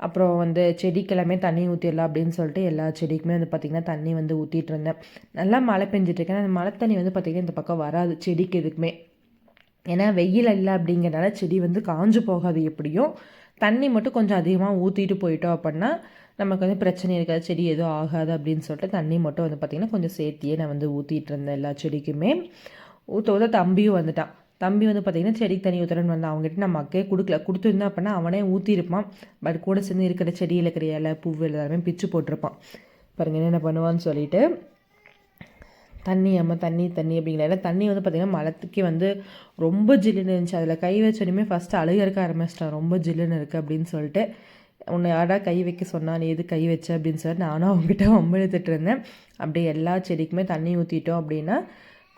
அப்புறம் வந்து செடிக்கெல்லாமே தண்ணி ஊற்றிடலாம் அப்படின்னு சொல்லிட்டு எல்லா செடிக்குமே வந்து பார்த்திங்கன்னா தண்ணி வந்து ஊற்றிட்டு இருந்தேன் நல்லா மழை பெஞ்சிட்ருக்கேன் அந்த மழை தண்ணி வந்து பார்த்திங்கன்னா இந்த பக்கம் வராது. செடிக்கு எதுக்குமே. ஏன்னா வெயில் இல்லை அப்படிங்கிறனால செடி வந்து காஞ்சு போகாது எப்படியும். தண்ணி மட்டும் கொஞ்சம் அதிகமாக ஊற்றிட்டு போயிட்டோம் அப்படின்னா நமக்கு வந்து பிரச்சனை இருக்காது. செடி எதுவும் ஆகாது அப்படின்னு சொல்லிட்டு தண்ணி மட்டும் வந்து பார்த்திங்கன்னா கொஞ்சம் சேர்த்தியே நான் வந்து ஊற்றிட்டு இருந்தேன் எல்லா செடிக்குமே. ஊற்ற ஊற்ற தம்பியும் வந்துட்டான். தம்பி வந்து பார்த்திங்கன்னா செடிக்கு தண்ணி ஊற்றுறன்னு வந்தான். அவங்ககிட்ட நம்ம மக்கே கொடுக்கல. கொடுத்துருந்தா அப்படின்னா அவனே ஊற்றிருப்பான் பட் கூட சேர்ந்து இருக்கிற செடியில் இருக்கிற இலை பூ எல்லாமே பிச்சு போட்டிருப்பான். பாருங்கள் என்னென்ன பண்ணுவான்னு சொல்லிட்டு தண்ணி அம்மா தண்ணி தண்ணி அப்படிங்கிற தண்ணி வந்து பார்த்திங்கன்னா மலத்துக்கே வந்து ரொம்ப ஜில்லுன்னு இருந்துச்சு. அதில் கை வச்சோடனே ஃபஸ்ட்டு அழுக இருக்க ஆரம்பிச்சிட்டான். ரொம்ப ஜில்லுன்னு இருக்குது அப்படின்னு சொல்லிட்டு உன்னை யாரா கை வைக்க சொன்னா நீ எது கை வச்ச அப்படின்னு சொல்லிட்டு நானும் அவங்ககிட்ட வம்பெழுத்துட்டு இருந்தேன். அப்படியே எல்லா செடிக்குமே தண்ணி ஊற்றிட்டோம் அப்படின்னா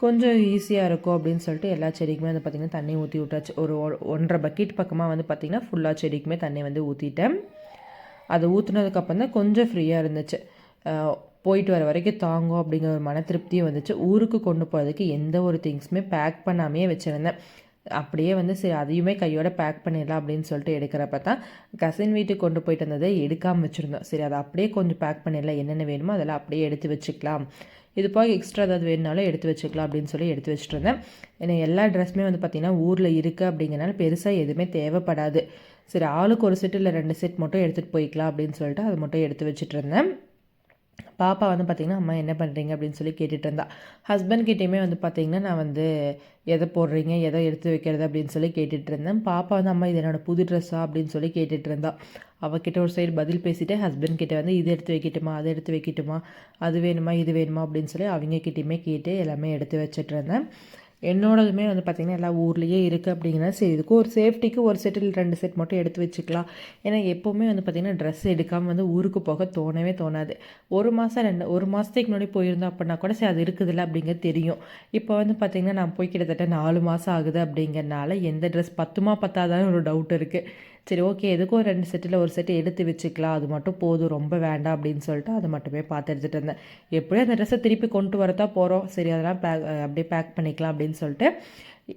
கொஞ்சம் ஈஸியாக இருக்கும் அப்படின்னு சொல்லிட்டு எல்லா செடிக்குமே வந்து பார்த்திங்கன்னா தண்ணி ஊற்றி விட்டாச்சு. ஒரு ஒன்றரை பக்கெட் பக்கமாக வந்து பார்த்திங்கன்னா ஃபுல்லாக செடிக்குமே தண்ணி வந்து ஊற்றிட்டேன் அது ஊற்றுனதுக்கப்புறம் தான் கொஞ்சம் ஃப்ரீயாக இருந்துச்சு. போயிட்டு வர வரைக்கும் தாங்கும் அப்படிங்கிற ஒரு மன திருப்தியும் வந்துச்சு. ஊருக்கு கொண்டு போகிறதுக்கு எந்த ஒரு திங்ஸுமே பேக் பண்ணாமே வச்சுருந்தேன். அப்படியே வந்து சரி அதையுமே கையோட பேக் பண்ணிடலாம் அப்படின்னு சொல்லிட்டு எடுக்கிறப்ப தான் கசின் வீட்டுக்கு கொண்டு போயிட்டு வந்ததை எடுக்காமல் வச்சுருந்தோம். சரி அதை அப்படியே கொஞ்சம் பேக் பண்ணிடலாம். என்னென்ன வேணுமோ அதெல்லாம் அப்படியே எடுத்து வச்சுக்கலாம். இது போக எக்ஸ்ட்ரா ஏதாவது வேணுனாலும் எடுத்து வச்சுக்கலாம் அப்படின்னு சொல்லி எடுத்து வச்சுட்டு இருந்தேன். ஏன்னா எல்லா ட்ரெஸ்ஸுமே வந்து பார்த்திங்கன்னா ஊரில் இருக்குது அப்படிங்கிறனால பெருசாக எதுவுமே தேவைப்படாது. சரி ஆளுக்கு ஒரு செட் இல்லை ரெண்டு செட் மட்டும் எடுத்துகிட்டு போய்க்கலாம் அப்படின்னு சொல்லிட்டு அதை மட்டும் எடுத்து வச்சுட்டு இருந்தேன். பாப்பா வந்து பார்த்திங்கன்னா அம்மா என்ன பண்ணுறீங்க அப்படின்னு சொல்லி கேட்டுகிட்டு இருந்தா. ஹஸ்பண்ட் கிட்டேயுமே வந்து பார்த்திங்கன்னா நான் வந்து எதை போடுறீங்க? எதை எடுத்து வைக்கிறது? அப்படின்னு சொல்லி கேட்டுகிட்டு இருந்தேன். பாப்பா வந்து அம்மா இது என்னோடய புது ட்ரெஸ்ஸா அப்படின்னு சொல்லி கேட்டுட்டு இருந்தா. அவகிட்ட ஒரு சைடு பதில் பேசிட்டு ஹஸ்பண்ட் கிட்டே வந்து இது எடுத்து வைக்கட்டுமா? அதை எடுத்து வைக்கட்டுமா? அது வேணுமா? இது வேணுமா? அப்படின்னு சொல்லி அவங்க கிட்டேயுமே கேட்டு எல்லாமே எடுத்து வச்சுட்டு இருந்தேன். என்னோடதுமே வந்து பார்த்திங்கன்னா எல்லா ஊர்லேயே இருக்குது அப்படிங்கிறத சரி இதுக்கு ஒரு சேஃப்டிக்கு ஒரு செட்டில் ரெண்டு செட் மட்டும் எடுத்து வச்சுக்கலாம். ஏன்னா எப்போவுமே வந்து பார்த்திங்கன்னா ட்ரெஸ் எடுக்காமல் வந்து ஊருக்கு போக தோணவே தோணாது. ஒரு மாதம் ரெண்டு ஒரு மாதத்துக்கு முன்னாடி போயிருந்தோம் அப்படின்னா கூட சரி அது இருக்குதுல்ல அப்படிங்கிறது தெரியும். இப்போ வந்து பார்த்திங்கன்னா நான் போய் கிட்டத்தட்ட நாலு மாதம் ஆகுது அப்படிங்கிறனால எந்த ட்ரெஸ் பத்துமா பத்தாதான்னு ஒரு டவுட் இருக்குது சரி ஓகே எதுக்கும் ரெண்டு செட்டில் ஒரு செட்டு எடுத்து வச்சுக்கலாம்? அது மட்டும் போதும் ரொம்ப வேண்டாம் அப்படின்னு சொல்லிட்டு அதை மட்டுமே பார்த்து எடுத்துகிட்டு இருந்தேன் எப்படியும் அந்த ட்ரெஸ்ஸை திருப்பி கொண்டு வரதான் போகிறோம் சரி அதெல்லாம் பேக் அப்படியே பேக் பண்ணிக்கலாம் அப்படின்னு சொல்லிட்டு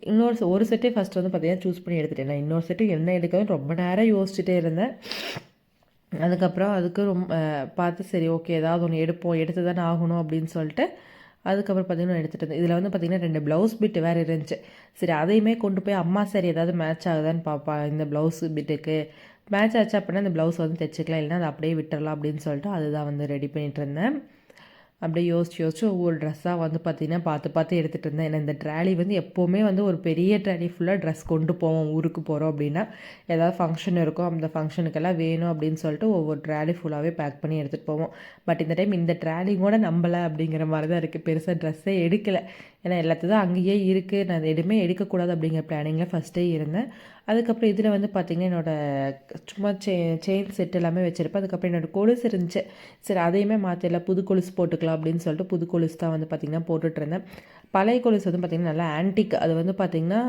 இன்னொரு ஒரு செட்டே ஃபஸ்ட்டு வந்து பார்த்தீங்கன்னா சூஸ் பண்ணி எடுத்துட்டேன். நான் இன்னொரு செட்டு என்ன எடுக்கிறது ரொம்ப நேரம் யோசிச்சுட்டே இருந்தேன். அதுக்கப்புறம் அதுக்கு ரொம்ப பார்த்து சரி ஓகே ஏதாவது ஒன்று எடுப்போம் எடுத்து தானே ஆகணும் அப்படின்னு சொல்லிட்டு அதுக்கப்புறம் பார்த்திங்கன்னா எடுத்துகிட்டு இருந்தேன் இதில் வந்து பார்த்திங்கன்னா ரெண்டு ப்ளவுஸ் பிட் வேறு இருந்துச்சு. சரி அதையுமே கொண்டு போய் அம்மா சரி ஏதாவது மேட்ச் ஆகுதான்னு பார்ப்பா இந்த ப்ளவுஸ் பிட்டுக்கு மேட்ச் ஆச்சு அப்படின்னா இந்த ப்ளவுஸ் வந்து தைச்சிக்கலாம். இல்லைன்னா அதை அப்படியே விட்டுறலாம் அப்படின்னு சொல்லிட்டு அதுதான் வந்து ரெடி பண்ணிகிட்டு இருந்தேன். அப்படியே யோசிச்சு யோசிச்சு ஒவ்வொரு ட்ரெஸ்ஸாக வந்து பார்த்திங்கன்னா பார்த்து பார்த்து எடுத்துகிட்டு இருந்தேன். ஏன்னா இந்த ட்ராலி வந்து எப்போவுமே வந்து ஒரு பெரிய ட்ராலி ஃபுல்லாக ட்ரெஸ் கொண்டு போவோம் ஊருக்கு போகிறோம் அப்படின்னா. ஏதாவது ஃபங்க்ஷன் இருக்கும் அந்த ஃபங்க்ஷனுக்கெல்லாம் வேணும் அப்படின்னு சொல்லிட்டு ஒவ்வொரு ட்ராலி ஃபுல்லாகவே பேக் பண்ணி எடுத்துகிட்டு போவோம். பட் இந்த டைம் இந்த ட்ராலி கூட நம்பலை அப்படிங்கிற மாதிரி தான் இருக்குது பெருசாக ட்ரெஸ்ஸே எடுக்கலை. ஏன்னா எல்லாத்தையும் அங்கேயே இருக்குது நான் எதுவுமே எடுக்கக்கூடாது அப்படிங்கிற பிளானிங்கில் ஃபஸ்ட்டே இருந்தேன். அதுக்கப்புறம் இதில் வந்து பார்த்திங்கன்னா என்னோடய சும்மா செ செயின் செட் எல்லாமே வச்சுருப்பேன். அதுக்கப்புறம் என்னோடய கொலுசு இருந்துச்சு. சரி அதையுமே மாற்றிடலாம் புது கொலுசு போட்டுக்கலாம் அப்படின்னு சொல்லிட்டு புது கொலுசு தான் வந்து பார்த்திங்கன்னா போட்டுட்ருந்தேன் பழைய கொலுசு வந்து பார்த்திங்கன்னா நல்லா ஆன்டிக் அது வந்து பார்த்திங்கன்னா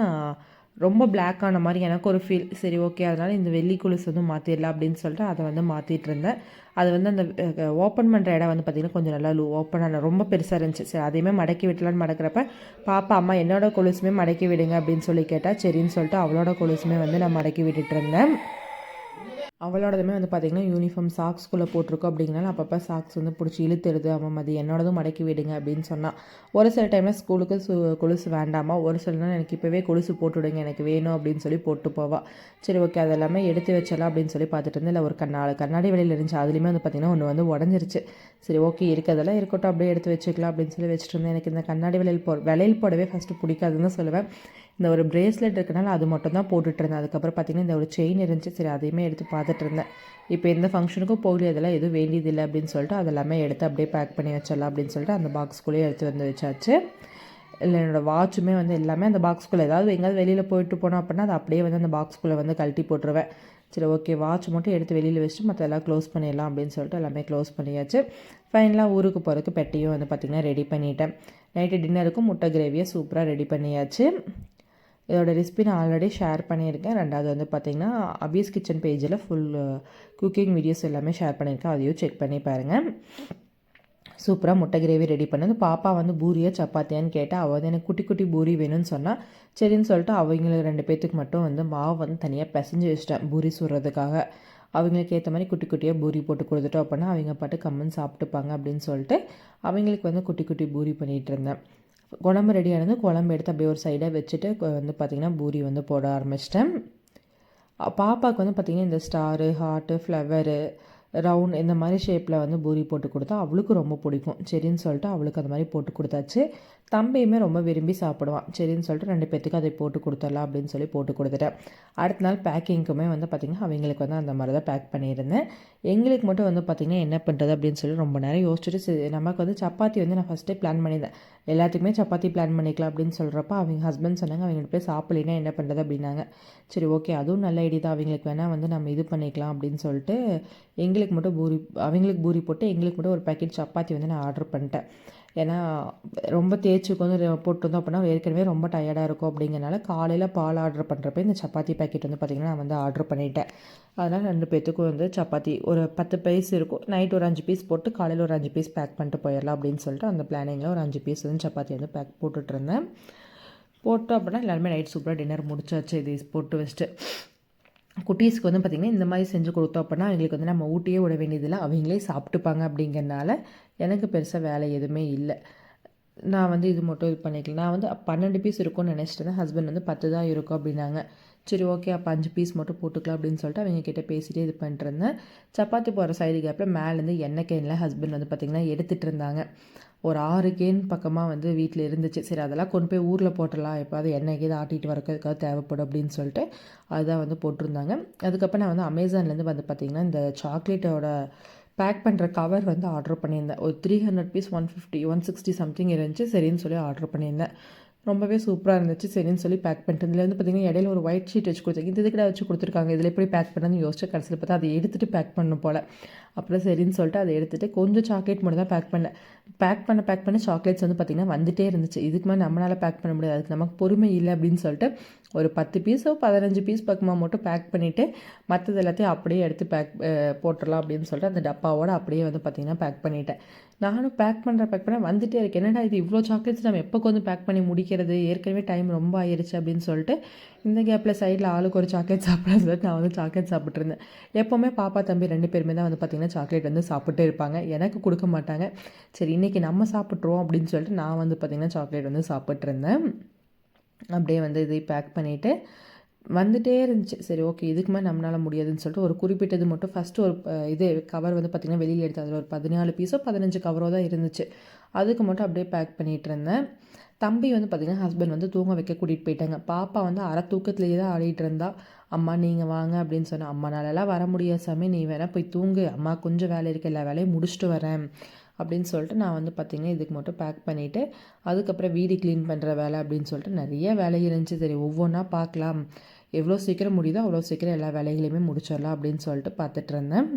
ரொம்ப பிளாக் ஆன மாதிரி எனக்கு ஒரு ஃபீல் சரி ஓகே அதனால் இந்த வெள்ளி கொலுசு வந்து மாற்றிடலாம் அப்படின்னு சொல்லிட்டு அதை வந்து மாற்றிட்டு இருந்தேன். அது வந்து அந்த ஓப்பன் பண்ணுற இடம் வந்து பார்த்திங்கன்னா கொஞ்சம் நல்லா லூ ஓப்பன் ஆன ரொம்ப பெருசாக இருந்துச்சு. சரி அதையுமே மடக்கி விட்டலான்னு மடக்கிறப்ப பாப்பா அம்மா என்னோட கொலுசுமே மடக்கி விடுங்க அப்படின்னு சொல்லி கேட்டால் சரின்னு சொல்லிட்டு அவளோட கொலுசுமே வந்து நான் மடக்கி விட்டுட்டு இருந்தேன். அவளோடதுமே வந்து பார்த்திங்கன்னா யூனிஃபார்ம் சாக்ஸ்குள்ளே போட்டிருக்கோம் அப்படிங்கனால அப்பப்போ சாக்ஸ் வந்து பிடிச்சி இழுத்துடுது. அவன் அது என்னோடதும் மடக்கி விடுங்க அப்படின்னு சொன்னான் ஒரு சில டைமில் ஸ்கூலுக்கு சு கொலுசு வேண்டாமா? ஒரு சில நாள் எனக்கு இப்போவே கொலுசு போட்டு விடுங்க எனக்கு வேணும் அப்படின்னு சொல்லி போட்டு போவா. சரி ஓகே அதெல்லாமே எடுத்து வச்சலாம் அப்படின்னு சொல்லி பார்த்துட்டு இருந்தேன். இல்லை ஒரு கண்ணாடி கண்ணாடி வெளியில் இருந்துச்சு. அதுலேயுமே வந்து பார்த்திங்கன்னா ஒன்று வந்து உடஞ்சிருச்சு. சரி ஓகே இருக்கிறதெல்லாம் இருக்கட்டும் அப்படியே எடுத்து வச்சுக்கலாம் அப்படின்னு சொல்லி வச்சுட்டு இருந்தேன். எனக்கு இந்த கண்ணாடி விலையில் போ விலையில் போடவே ஃபஸ்ட்டு பிடிக்காதுன்னு சொல்லுவேன். இந்த ஒரு ப்ரேஸ்லெட் இருக்கனால அது மட்டும் தான் போட்டுட்டு இருந்தேன். அதுக்கப்புறம் பார்த்திங்கன்னா இந்த ஒரு செயின் இருந்துச்சு. சரி அதையுமே எடுத்து பார்த்து பார்த்துட்டு இருந்தேன் இப்போ எந்த ஃபங்க்ஷனுக்கும் போகலையே அதெல்லாம் எதுவும் வேண்டியதில்லை அப்படின்னு சொல்லிட்டு அதெல்லாமே எடுத்து அப்படியே பேக் பண்ணி வச்சிடலாம் அப்படின்னு சொல்லிட்டு அந்த பாக்ஸ்குள்ளேயே எடுத்து வந்து வச்சாச்சு. இல்லை என்னோடய வாட்சுமே வந்து எல்லாமே அந்த பாக்ஸ்குள்ளே ஏதாவது எங்கேயாவது வெளியில் போயிட்டு போனோம் அப்படின்னா அது அப்படியே வந்து அந்த பாக்ஸ்குள்ளே வந்து கழட்டி போட்டுருவேன். சரி ஓகே வாட்ச் மட்டும் எடுத்து வெளியில் வச்சுட்டு மற்ற எல்லாம் க்ளோஸ் பண்ணிடலாம் அப்படின்னு சொல்லிட்டு எல்லாமே க்ளோஸ் பண்ணியாச்சு. ஃபைனலாக ஊருக்கு போகிறதுக்கு பெட்டையும் வந்து பார்த்திங்கன்னா ரெடி பண்ணிட்டேன். நைட்டு டின்னருக்கும் முட்டை கிரேவியை சூப்பராக ரெடி பண்ணியாச்சு. இதோட ரெசிபி நான் ஆல்ரெடி ஷேர் பண்ணியிருக்கேன். ரெண்டாவது வந்து பார்த்திங்கன்னா அபியஸ் கிச்சன் பேஜில் ஃபுல் குக்கிங் வீடியோஸ் எல்லாமே ஷேர் பண்ணியிருக்கேன். அதையும் செக் பண்ணி பாருங்கள் சூப்பராக முட்டை கிரேவி ரெடி பண்ணது. பாப்பா வந்து பூரியா சப்பாத்தியான்னு கேட்டால் அவள் வந்து எனக்கு குட்டி குட்டி பூரி வேணும்னு சொன்னால் சரின்னு சொல்லிட்டு அவங்களுக்கு ரெண்டு பேர்த்துக்கு மட்டும் வந்து மாவு வந்து தனியாக பிசைஞ்சு வச்சிட்டேன் பூரி சுடுறதுக்காக. அவங்களுக்கு ஏற்ற மாதிரி குட்டி குட்டியாக பூரி போட்டு கொடுத்துட்டோம் அப்படின்னா அவங்க பாட்டு கம்மன் சாப்பிட்டுப்பாங்க அப்படின்னு சொல்லிட்டு அவங்களுக்கு வந்து குட்டி குட்டி பூரி பண்ணிகிட்டு இருந்தேன். குழம்பு ரெடி ஆனது குழம்பு எடுத்து அப்படியே ஒரு சைடாக வச்சுட்டு வந்து பார்த்திங்கன்னா பூரி வந்து போட ஆரம்பிச்சிட்டேன். பாப்பாவுக்கு வந்து பார்த்திங்கன்னா இந்த ஸ்டாரு ஹார்ட்டு ஃப்ளவரு ரவுண்ட் இந்த மாதிரி ஷேப்பில் வந்து பூரி போட்டு கொடுத்தா அவளுக்கு ரொம்ப பிடிக்கும். சரின்னு சொல்லிட்டு அவளுக்கு அந்த மாதிரி போட்டு கொடுத்தாச்சு. தம்பியுமே ரொம்ப விரும்பி சாப்பிடுவான். சரின்னு சொல்லிட்டு ரெண்டு பேர்த்துக்கு அதை போட்டு கொடுத்துடலாம் அப்படின்னு சொல்லி போட்டு கொடுத்துட்டேன். அடுத்த நாள் பேக்கிங்க்குமே வந்து பார்த்திங்கன்னா அவங்களுக்கு வந்து அந்த மாதிரி தான் பேக் பண்ணியிருந்தேன். எங்களுக்கு மட்டும் வந்து பார்த்திங்கன்னா என்ன பண்ணுறது அப்படின்னு சொல்லி ரொம்ப நேரம் யோசிச்சுட்டு நமக்கு வந்து சப்பாத்தி வந்து நான் ஃபஸ்ட்டே பிளான் பண்ணியிருந்தேன். எல்லாத்துக்குமே சப்பாத்தி பிளான் பண்ணிக்கலாம் அப்படின்னு சொல்கிறப்ப அவங்க ஹஸ்பண்ட் சொன்னாங்க அவங்க போய் சாப்பிட்லாம் என்ன பண்ணுறது அப்படின்னாங்க. சரி ஓகே அதுவும் நல்ல ஐடியா தான். அவங்களுக்கு வேணால் வந்து நம்ம இது பண்ணிக்கலாம் அப்படின்னு சொல்லிட்டு எங்களுக்கு மட்டும் பூரி அவங்களுக்கு பூரி போட்டு எங்களுக்கு மட்டும் ஒரு பேக்கெட் சப்பாத்தி வந்து நான் ஆர்டர் பண்ணிட்டேன். ஏன்னா ரொம்ப தேய்ச்சி வந்து போட்டிருந்தோம் அப்படின்னா ஏற்கனவே ரொம்ப டயர்டாக இருக்கும் அப்படிங்கிறனால காலையில் பால் ஆர்டர் பண்ணுறப்ப இந்த சப்பாத்தி பேக்கெட் வந்து பார்த்திங்கன்னா நான் வந்து ஆர்டர் பண்ணிட்டேன். அதனால் ரெண்டு பேர்த்துக்கும் வந்து சப்பாத்தி ஒரு பத்து பீஸ் இருக்கும். நைட் ஒரு அஞ்சு பீஸ் போட்டு காலையில் ஒரு அஞ்சு பீஸ் பேக் பண்ணிட்டு போயிடலாம் அப்படின்னு சொல்லிட்டு அந்த பிளானிங்கில் ஒரு அஞ்சு பீஸ் வந்து சப்பாத்தி வந்து பேக் போட்டுட்ருந்தேன் போட்டோம் அப்படின்னா எல்லாருமே நைட் சூப்பராக டின்னர் முடிச்சாச்சு. இது போட்டு வச்சுட்டு குட்டீஸ்க்கு வந்து பார்த்திங்கன்னா இந்த மாதிரி செஞ்சு கொடுத்தோம் அப்படின்னா அவங்களுக்கு வந்து நம்ம ஊட்டியே விட வேண்டியதில்லை. அவங்களே சாப்பிட்டுப்பாங்க அப்படிங்கிறனால எனக்கு பெருசாக வேலை எதுவுமே இல்லை. நான் வந்து இது மட்டும் இது பண்ணிக்கலாம். நான் வந்து பன்னெண்டு பீஸ் இருக்கும்னு நினச்சிட்டு ஹஸ்பண்ட் வந்து பத்து தான் இருக்கும் அப்படின்னாங்க. சரி ஓகே அப்போ அஞ்சு பீஸ் மட்டும் போட்டுக்கலாம் அப்படின்னு சொல்லிட்டு அவங்க கிட்டே பேசிகிட்டே இது பண்ணிட்டுருந்தேன் சப்பாத்தி போகிற சைடு கேப்பில் மேலேருந்து எண்ணெய் கேனில் ஹஸ்பண்ட் வந்து பார்த்திங்கன்னா எடுத்துகிட்டு இருந்தாங்க. ஒரு ஆறு கேன் பக்கமாக வந்து வீட்டில் இருந்துச்சு. சரி அதெல்லாம் கொண்டு போய் ஊரில் போட்டலாம் எப்போது எண்ணெய்க்கு இதை ஆட்டிகிட்டு வரக்கிறதுக்காக தேவைப்படும் அப்படின்னு சொல்லிட்டு அதுதான் வந்து போட்டிருந்தாங்க. அதுக்கப்புறம் நான் வந்து அமேசான்லேருந்து வந்து பார்த்திங்கன்னா இந்த சாக்லேட்டோட பேக் பண்ணுற கவர் வந்து ஆர்டர் பண்ணியிருந்தேன். ஒரு three hundred piece one fifty one sixty something இருந்துச்சு. சரின்னு சொல்லி ஆர்டர் பண்ணியிருந்தேன். ரொம்பவே சூப்பராக இருந்துச்சு. சரின்னு சொல்லி பேக் பண்ணிட்டு இதில் வந்து பார்த்திங்கன்னா இடையில ஒரு ஒயிட் ஷீட் வச்சு கொடுத்தாங்க இது இதுக்கிட்ட வச்சு கொடுத்துருக்காங்க. இதில் எப்படி பேக் பண்ணணும்னு யோசிச்சு கடைசியில் பார்த்தா அதை எடுத்துகிட்டு பேக் பண்ணும் போல். அப்புறம் சரின்னு சொல்லிட்டு அதை எடுத்துகிட்டு கொஞ்சம் சாக்லேட் மட்டும் தான் பேக் பண்ணேன். பேக் பண்ண பேக் பண்ண சாக்லேட்ஸ் வந்து பார்த்திங்கன்னா வந்துட்டே இருந்துச்சு. இதுக்கு மேலே நம்மளால் பேக் பண்ண முடியாது. அதுக்கு நமக்கு பொறுமை இல்லை அப்படின்னு சொல்லிட்டு ஒரு பத்து பீஸோ பதினஞ்சு பீஸ் பக்கமாக மட்டும் பேக் பண்ணிவிட்டு மற்றது எல்லாத்தையும் அப்படியே எடுத்து பேக் போட்டுடலாம் அப்படின்னு சொல்லிட்டு அந்த டப்பாவோட அப்படியே வந்து பார்த்திங்கன்னா பேக் பண்ணிட்டேன். நானும் பேக் பண்ணுற பேக் பண்ண வந்துட்டே இருக்கேன். என்னடா இது இவ்வளோ சாக்லேட்ஸ் நம்ம எப்போ வந்து பேக் பண்ணி முடிக்கிறது? ஏற்கனவே டைம் ரொம்ப ஆயிடுச்சு அப்படின்னு சொல்லிட்டு இந்த கேப்பில் சைடில் ஆளுக்கு ஒரு சாக்லேட் சாப்பிட சொல்லிட்டு நான் வந்து சாக்லேட் சாப்பிட்ருந்தேன் எப்போவுமே பாப்பா தம்பி ரெண்டு பேருமே தான் வந்து பார்த்திங்கன்னா சாக்லேட் வந்து சாப்பிட்டே இருப்பாங்க. எனக்கு கொடுக்க மாட்டாங்க. சரி இன்றைக்கி நம்ம சாப்பிட்ருவோம் அப்படின்னு சொல்லிட்டு நான் வந்து பார்த்திங்கன்னா சாக்லேட் வந்து சாப்பிட்ருந்தேன் அப்படியே வந்து இதை பேக் பண்ணிவிட்டு வந்துட்டே இருந்துச்சு. சரி ஓகே இதுக்கு மேலே நம்மளால் முடியாதுன்னு சொல்லிட்டு ஒரு குறிப்பிட்டது மட்டும் ஃபஸ்ட்டு ஒரு இது கவர் வந்து பார்த்திங்கன்னா வெளியில் எடுத்து அதில் ஒரு பதினாலு பீஸோ பதினஞ்சு கவரோ தான் இருந்துச்சு. அதுக்கு மட்டும் அப்படியே பேக் பண்ணிகிட்டு இருந்தேன். தம்பி வந்து பார்த்திங்கன்னா ஹஸ்பண்ட் வந்து தூங்க வைக்க கூட்டிகிட்டு போயிட்டாங்க. பாப்பா வந்து அரை தூக்கத்துலேயே தான் ஆடிட்டு இருந்தா. அம்மா நீங்கள் வாங்க அப்படின்னு சொன்னேன் அம்மா நாளெல்லாம் வர முடியாது சாமி. நீ வேணால் போய் தூங்கு. அம்மா கொஞ்சம் வேலை இருக்குது எல்லா வேலையும் முடிச்சுட்டு வரேன் அப்படின்னு சொல்லிட்டு நான் வந்து பார்த்திங்கன்னா இதுக்கு மட்டும் பேக் பண்ணிவிட்டு அதுக்கப்புறம் வீடு க்ளீன் பண்ணுற வேலை அப்படின்னு சொல்லிட்டு நிறைய வேலை இருந்துச்சு. சரி ஒவ்வொன்றா பார்க்கலாம். எவ்வளோ சீக்கிரம் முடியுதோ அவ்வளோ சீக்கிரம் எல்லா வேலைகளையுமே முடிச்சிடலாம் அப்படின்னு சொல்லிட்டு பார்த்துட்டு இருந்தேன்.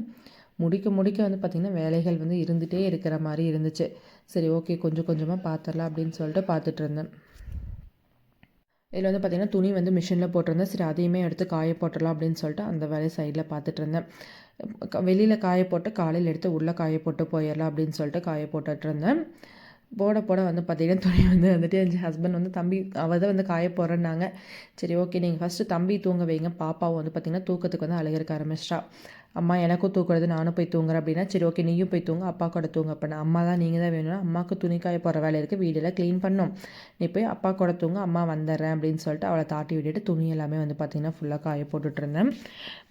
முடிக்க முடிக்க வந்து பார்த்திங்கன்னா வேலைகள் வந்து இருந்துகிட்டே இருக்கிற மாதிரி இருந்துச்சு. சரி ஓகே கொஞ்சம் கொஞ்சமாக பார்த்துடலாம் அப்படின்னு சொல்லிட்டு பார்த்துட்டு இருந்தேன். இதில் வந்து பார்த்திங்கன்னா துணி வந்து மிஷினில் போட்டிருந்தேன். சரி அதையுமே எடுத்து காய போட்டுடலாம் அப்படின்னு சொல்லிட்டு அந்த வேலையை சைடில் பார்த்துட்டு இருந்தேன். வெளியில் காய போட்டு காலையில் எடுத்து உள்ளே காய போட்டு போயிடலாம் அப்படின்னு சொல்லிட்டு காய போட்டுட்டு இருந்தேன். போட போட வந்து பார்த்தீங்கன்னா துணி வந்து வந்துட்டு என் ஹஸ்பண்ட் வந்து தம்பி அவள் தான் வந்து காய போகிறேன்னாங்க சரி ஓகே நீங்கள் ஃபஸ்ட்டு தம்பி தூங்க வைங்க. பாப்பாவும் வந்து பார்த்திங்கன்னா தூக்கத்துக்கு வந்து அழுகிறக்க ஆரம்பிச்சிட்டா. அம்மா எனக்கும் தூக்குறது நானும் போய் தூங்குறேன் அப்படின்னா சரி ஓகே நீயும் போய் தூங்க அப்பா கூட தூங்க. அப்படின்னா அம்மா தான் நீங்கள் தான் வேணும்னா அம்மாவுக்கு துணி காய போகிற வேலை இருக்குது வீடெல்லாம் க்ளீன் பண்ணோம். நீ போய் அப்பா கூட தூங்க அம்மா வந்துடுறேன் அப்படின்னு சொல்லிட்டு அவளை தாட்டி விட்டுட்டு துணி எல்லாமே வந்து பார்த்திங்கன்னா ஃபுல்லாக காய போட்டுட்ருந்தேன்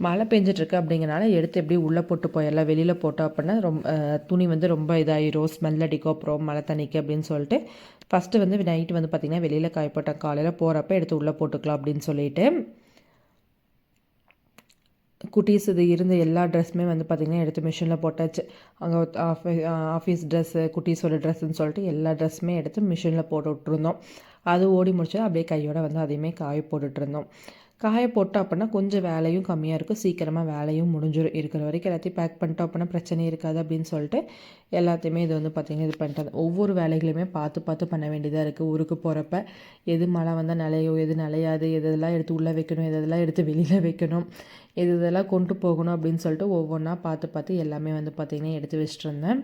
மழை பெஞ்சிட்ருக்கு அப்படிங்கிறனால எடுத்து எப்படி உள்ளே போட்டு போயிடலாம். வெளியில் போட்டோம் அப்படின்னா ரொம்ப துணி வந்து ரொம்ப இதாகிரும் ஸ்மெல் அடிக்கும் அப்புறம் மழை தண்ணிக்கு அப்படின்னு சொல்லிட்டு ஃபஸ்ட்டு வந்து நைட்டு வந்து பார்த்திங்கன்னா வெளியில் காய போட்டேன். காலையில் போகிறப்ப எடுத்து உள்ளே போட்டுக்கலாம் அப்படின்னு சொல்லிட்டு குட்டீஸ் இது இருந்த எல்லா ட்ரெஸ்ஸுமே வந்து பார்த்திங்கன்னா எடுத்து மிஷினில் போட்டாச்சு. அங்கே ஆஃபீஸ் ட்ரெஸ்ஸு குட்டீஸோட ட்ரெஸ்ஸுன்னு சொல்லிட்டு எல்லா ட்ரெஸ்ஸுமே எடுத்து மிஷினில் போட்டு விட்ருந்தோம் அது ஓடி முடிச்சு அப்படியே கையோட வந்து அதையுமே காய போட்டுட்ருந்தோம் காய போட்டோம் அப்படின்னா கொஞ்சம் வேலையும் கம்மியாக இருக்கும். சீக்கிரமாக வேலையும் முடிஞ்சிடும் இருக்கிற வரைக்கும் எல்லாத்தையும் பேக் பண்ணிட்டோம் அப்படின்னா பிரச்சனை இருக்காது அப்படின்னு சொல்லிட்டு எல்லாத்தையுமே இது வந்து பார்த்திங்கன்னா இது பண்ணிட்டாங்க ஒவ்வொரு வேலைகளையுமே பார்த்து பார்த்து பண்ண வேண்டியதாக இருக்குது ஊருக்கு போகிறப்ப எது மழை வந்தால் நிலையோ எது நிலையாது எது இதெல்லாம் எடுத்து உள்ளே வைக்கணும் எது இதெல்லாம் எடுத்து வெளியில் வைக்கணும் எது இதெல்லாம் கொண்டு போகணும் அப்படின்னு சொல்லிட்டு ஒவ்வொன்றா பார்த்து பார்த்து எல்லாமே வந்து பார்த்திங்கன்னா எடுத்து வச்சுட்டு இருந்தேன்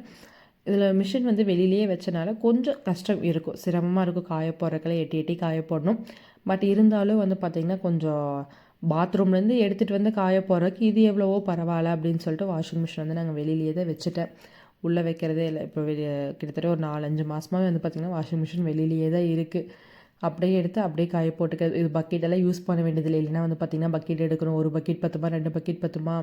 இதில் மிஷின் வந்து வெளியிலேயே வச்சனால கொஞ்சம் கஷ்டம் இருக்கும். சிரமமாக இருக்கும். காய போடுறக்கெல்லாம் எட்டி எட்டி காய போடணும். பட் இருந்தாலும் வந்து பார்த்திங்கன்னா கொஞ்சம் பாத்ரூம்லேருந்து எடுத்துகிட்டு வந்து காய போகிறதுக்கு இது எவ்வளவோ பரவாயில்ல அப்படின்னு சொல்லிட்டு வாஷிங் மிஷின் வந்து நாங்கள் வெளியிலேயே தான் வச்சுட்டேன். உள்ளே வைக்கிறதே இல்லை. இப்போ கிட்டத்தட்ட ஒரு நாலஞ்சு மாதமாகவே வந்து பார்த்திங்கன்னா வாஷிங் மிஷின் வெளியிலேயே தான் இருக்குது அப்படியே எடுத்து அப்படியே காய போட்டுக்க இது பக்கெட்டெல்லாம் யூஸ் பண்ண வேண்டியதில்லை. இல்லைன்னா வந்து பார்த்திங்கன்னா பக்கெட் எடுக்கணும். ஒரு பக்கெட் பத்துமா ரெண்டு பக்கெட் பத்துமா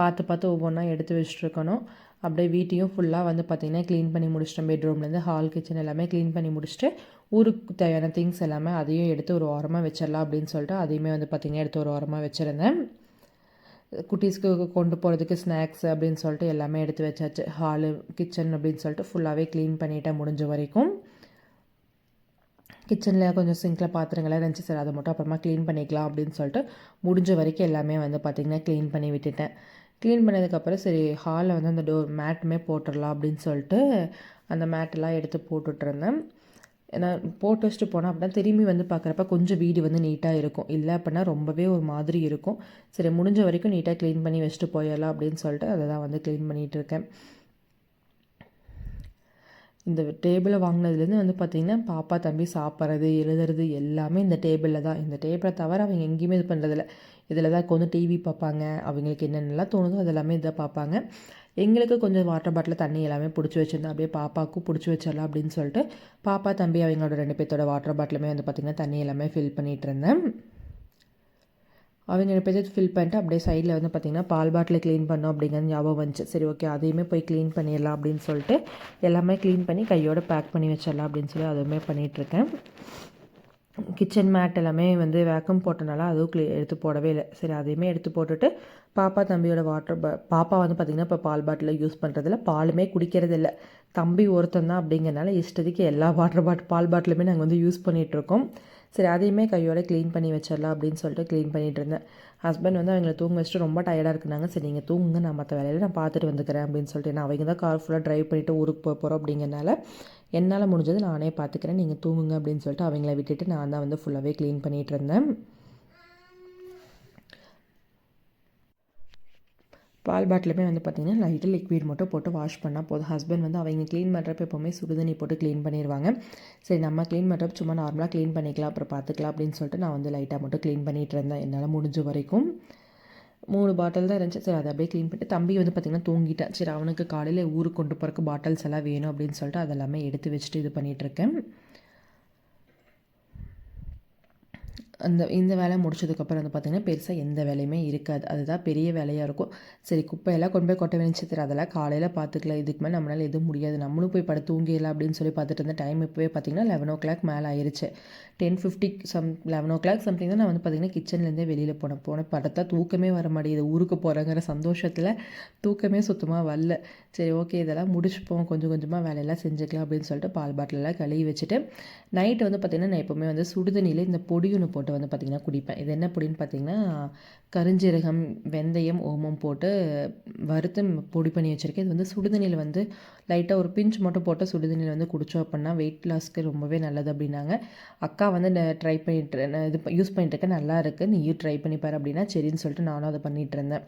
பார்த்து பார்த்து ஒவ்வொன்றா எடுத்து வச்சுட்ருக்கணும் அப்படியே வீட்டையும் ஃபுல்லாக வந்து பார்த்திங்கன்னா க்ளீன் பண்ணி முடிச்சிட்டேன் பெட்ரூம்லேருந்து ஹால் கிச்சன் எல்லாமே க்ளீன் பண்ணி முடிச்சுட்டு ஊருக்கு தேவையான திங்ஸ் எல்லாமே அதையும் எடுத்து ஒரு ஓரமாக வச்சிடலாம் அப்படின்னு சொல்லிட்டு அதையுமே வந்து பார்த்திங்கன்னா எடுத்து ஒரு ஓரமாக வச்சுருந்தேன். குட்டீஸ்க்கு கொண்டு போகிறதுக்கு ஸ்நாக்ஸ் அப்படின்னு சொல்லிட்டு எல்லாமே எடுத்து வச்சாச்சு. ஹாலு கிச்சன் அப்படின்னு சொல்லிட்டு ஃபுல்லாகவே க்ளீன் பண்ணிட்டேன் முடிஞ்ச வரைக்கும். கிச்சனில் கொஞ்சம் சிங்கில் பாத்திரங்கள்லாம் இருந்துச்சு சார் அதை மட்டும் அப்புறமா க்ளீன் பண்ணிக்கலாம் அப்படின்னு சொல்லிட்டு முடிஞ்ச வரைக்கும் எல்லாமே வந்து பார்த்திங்கன்னா க்ளீன் பண்ணி விட்டுட்டேன். க்ளீன் பண்ணதுக்கப்புறம் சரி ஹாலில் வந்து அந்த டோர் மேட்டுமே போட்டுடலாம் அப்படின்னு சொல்லிட்டு அந்த மேட்டெல்லாம் எடுத்து போட்டுட்ருந்தேன் ஏன்னா போட்டு வச்சுட்டு போனால் அப்படின்னா திரும்பி வந்து பார்க்குறப்ப கொஞ்சம் வீடு வந்து நீட்டாக இருக்கும். இல்லை அப்படின்னா ரொம்பவே ஒரு மாதிரி இருக்கும். சரி முடிஞ்ச வரைக்கும் நீட்டாக க்ளீன் பண்ணி வச்சுட்டு போயிடலாம் அப்படின்னு சொல்லிட்டு அதை தான் வந்து க்ளீன் பண்ணிகிட்டு இருக்கேன். இந்த டேபிளை வாங்கினதுலேருந்து வந்து பார்த்திங்கன்னா பாப்பா தம்பி சாப்பிட்றது எழுதுறது எல்லாமே இந்த டேபிளில் தான். இந்த டேபிளை தவிர அவங்க எங்கேயுமே இது பண்ணுறதில்ல இதில் தான் கொஞ்சம் டிவி பார்ப்பாங்க. அவங்களுக்கு என்னென்னலாம் தோணுதோ அதெல்லாமே இதை பார்ப்பாங்க. எங்களுக்கு கொஞ்சம் வாட்டர் பாட்டில் தண்ணி எல்லாமே பிடிச்சி வச்சுருந்தோம் அப்படியே பாப்பாவுக்கும் பிடிச்சி வச்சிடலாம் அப்படின்னு சொல்லிட்டு பாப்பா தம்பி அவங்களோட ரெண்டு பேர்த்தோட வாட்டர் பாட்டிலுமே வந்து பார்த்திங்கன்னா தண்ணி எல்லாமே ஃபில் பண்ணிகிட்டு இருந்தேன். அவங்க பேர் ஃபில் பண்ணிட்டு அப்படியே சைடில் வந்து பார்த்திங்கன்னா பால் பாட்டில் க்ளீன் பண்ணோம் அப்படிங்கிறது ஞாபகம் வந்துச்சு. சரி ஓகே அதையுமே போய் க்ளீன் பண்ணிடலாம் அப்படின்னு சொல்லிட்டு எல்லாமே க்ளீன் பண்ணி கையோடு பேக் பண்ணி வச்சிடலாம் அப்படின்னு சொல்லி அதுவுமே பண்ணிகிட்ருக்கேன் கிச்சன் மேட் எல்லாமே வந்து வேக்கம் போட்டனால அதுவும் க்ளீ எடுத்து போடவே இல்லை. சரி அதையுமே எடுத்து போட்டுட்டு பாப்பா தம்பியோட வாட்டர் பா பாப்பா வந்து பார்த்திங்கன்னா இப்போ பால் பாட்டிலில் யூஸ் பண்ணுறதில்ல பாலுமே குடிக்கிறது இல்லை. தம்பி ஒருத்தன் தான் அப்படிங்கிறனால இஷ்டத்துக்கு எல்லா வாட்டர் பாட்டில் பால் பாட்டிலுமே நாங்கள் வந்து யூஸ் பண்ணிகிட்ருக்கோம் சரி அதையுமே கையோட க்ளீன் பண்ணி வச்சிடலாம் அப்படின்னு சொல்லிட்டு க்ளீன் பண்ணிகிட்டு இருந்தேன். ஹஸ்பண்ட் வந்து அவங்கள தூங்க வச்சுட்டு ரொம்ப டயர்டாக இருக்குனாங்க. சரி நீங்கள் தூங்குங்க நான் மற்ற வேலையில் நான் பார்த்துட்டு வந்துக்கிறேன் அப்படின்னு சொல்லிட்டு. நான் அவங்க தான் கார் ஃபுல்லாக ட்ரைவ் பண்ணிவிட்டு ஊருக்கு போக போகிறோம் அப்படிங்கிறனால என்னால் முடிஞ்சது நானே பார்த்துக்கிறேன். நீங்கள் தூங்குங்க அப்படின்னு சொல்லிட்டு அவங்கள விட்டுட்டு நான் தான் வந்து ஃபுல்லாகவே க்ளீன் பண்ணிகிட்டு இருந்தேன். பால் பாட்டிலுமே வந்து பார்த்திங்கன்னா லைட்டாக லிக்விட் மட்டும் போட்டு வாஷ் பண்ணால் போதும். ஹஸ்பண்ட் வந்து அவங்க க்ளீன் பண்ணுறப்ப எப்போவுமே சுடுதண்ணி போட்டு க்ளீன் பண்ணிடுவாங்க சரி நம்ம க்ளீன் பண்ணுறப்ப சும்மா நார்மலாக க்ளீன் பண்ணிக்கலாம் அப்புறம் பார்த்துக்கலாம் அப்படின்னு சொல்லிட்டு நான் வந்து லைட்டாக மட்டும் க்ளீன் பண்ணிகிட்டு இருந்தேன். என்னால் முடிஞ்ச வரைக்கும். மூணு பாட்டில் தான் இருந்துச்சு. சரி அதை அப்படியே க்ளீன் பண்ணிட்டு தம்பி வந்து பார்த்திங்கன்னா தூங்கிட்டேன். சரி அவனுக்கு காலையில் ஊருக்கு கொண்டு போகிறக்கு பாட்டில்ஸ் எல்லாம் வேணும் அப்படின்னு சொல்லிட்டு அதெல்லாமே எடுத்து வச்சுட்டு இது பண்ணிகிட்ருக்கேன் அந்த இந்த வேலை முடிச்சதுக்கப்புறம் வந்து பார்த்திங்கன்னா பெருசாக எந்த வேலையுமே இருக்காது. அதுதான் பெரிய வேலையாக இருக்கும். சரி குப்பையெல்லாம் கொண்டு போய் கொட்ட வேணுச்சு தெரியும் அதெல்லாம் காலையில் பார்த்துக்கலாம் இதுக்கு மேலே நம்மளால் எதுவும் முடியாது. நம்மளும் போய் படம் தூங்கிடலாம் அப்படின்னு சொல்லி பார்த்துட்டு இருந்த டைம் இப்போவே பார்த்திங்கன்னா லெவன் ஓ கிளாக் மேலே ஆயிடுச்சு ten fifty some eleven o'clock something தான் நான் வந்து பார்த்திங்கன்னா கிச்சன்லேருந்தே வெளியில் போனேன். போனேன் படத்தா தூக்கமே வர மாட்டேங்குது. ஊருக்கு போகிறேங்கிற சந்தோஷத்தில் தூக்கமே சுத்தமாக வரல. சரி ஓகே இதெல்லாம் முடிச்சுப்போம். கொஞ்சம் கொஞ்சமாக வேலையெல்லாம் செஞ்சுக்கலாம் அப்படின்னு சொல்லிட்டு பால் பாட்டிலெல்லாம் கழுவி வச்சுட்டு நைட்டு வந்து பார்த்திங்கன்னா நான் எப்போவுமே வந்து சுடுதண்ணியில் இந்த பொடி ஒன்று போட்டு வந்து பார்த்திங்கன்னா குடிப்பேன். இது என்ன பொடின்னு பார்த்திங்கன்னா கருஞ்சீரகம் வெந்தயம் ஓமம் போட்டு வறுத்து பொடி பண்ணி வச்சுருக்கேன். இது வந்து சுடுதண்ணியில் வந்து லைட்டாக ஒரு பிஞ்ச் மட்டும் போட்டு சுடுதண்ணியில் வந்து குடித்தோம் அப்படின்னா வெயிட் லாஸ்க்கு ரொம்பவே நல்லது அப்படின்னாங்க. அக்கா வந்து ட்ரை பண்ணிட்டு இது யூஸ் பண்ணிட்டு இருக்கேன். நல்லா இருக்குது நீயும் ட்ரை பண்ணி பாரு அப்படின்னா சரின்னு சொல்லிட்டு நானும் அதை பண்ணிகிட்டு இருந்தேன்.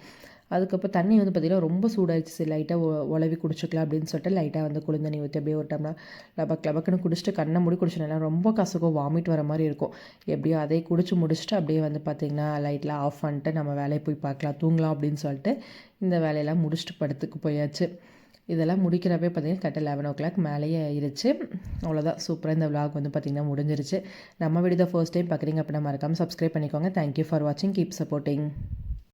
அதுக்கப்புறம் தண்ணி வந்து பார்த்திங்கன்னா ரொம்ப சூடாயிடுச்சு. லைட்டாக உழவி குடிச்சிக்கலாம் அப்படின்னு சொல்லிட்டு லைட்டாக வந்து குளிர்ந்தண்ணி ஊற்றி அப்படியே ஒரு டம்ளர் லபக் லபக்குன்னு குடிச்சிட்டு கண்ணை மூடி குடிச்சிட்டேன் ரொம்ப கசக்கும். வாமிட் வர மாதிரி இருக்கும். எப்படியோ அதை குடிச்சு முடிச்சுட்டு அப்படியே வந்து பார்த்திங்கன்னா லைட்லாம் ஆஃப் பண்ணிட்டு நம்ம வேலையை போய் பார்க்கலாம். தூங்கலாம் அப்படின்னு சொல்லிட்டு இந்த வேலையெல்லாம் முடிச்சுட்டு படுத்துக்கு போயாச்சு. இதெல்லாம் முடிக்கிறப்பே பார்த்திங்கன்னா கரெக்டாக லெவன் ஓ கிளாக் மேலேயே ஆயிடுச்சு அவ்வளோதான் சூப்பராக இந்த விளாக் வந்து பார்த்திங்கன்னா முடிஞ்சிருச்சு. நம்ம வீடியோ ஃபர்ஸ்ட் டைம் பார்க்குறீங்க அப்படின்னா மறக்காமல் சப்ஸ்கிரைப் பண்ணிக்கோங்க. தேங்க்யூ ஃபார் வாட்சிங் கீப் சப்போர்ட்டிங்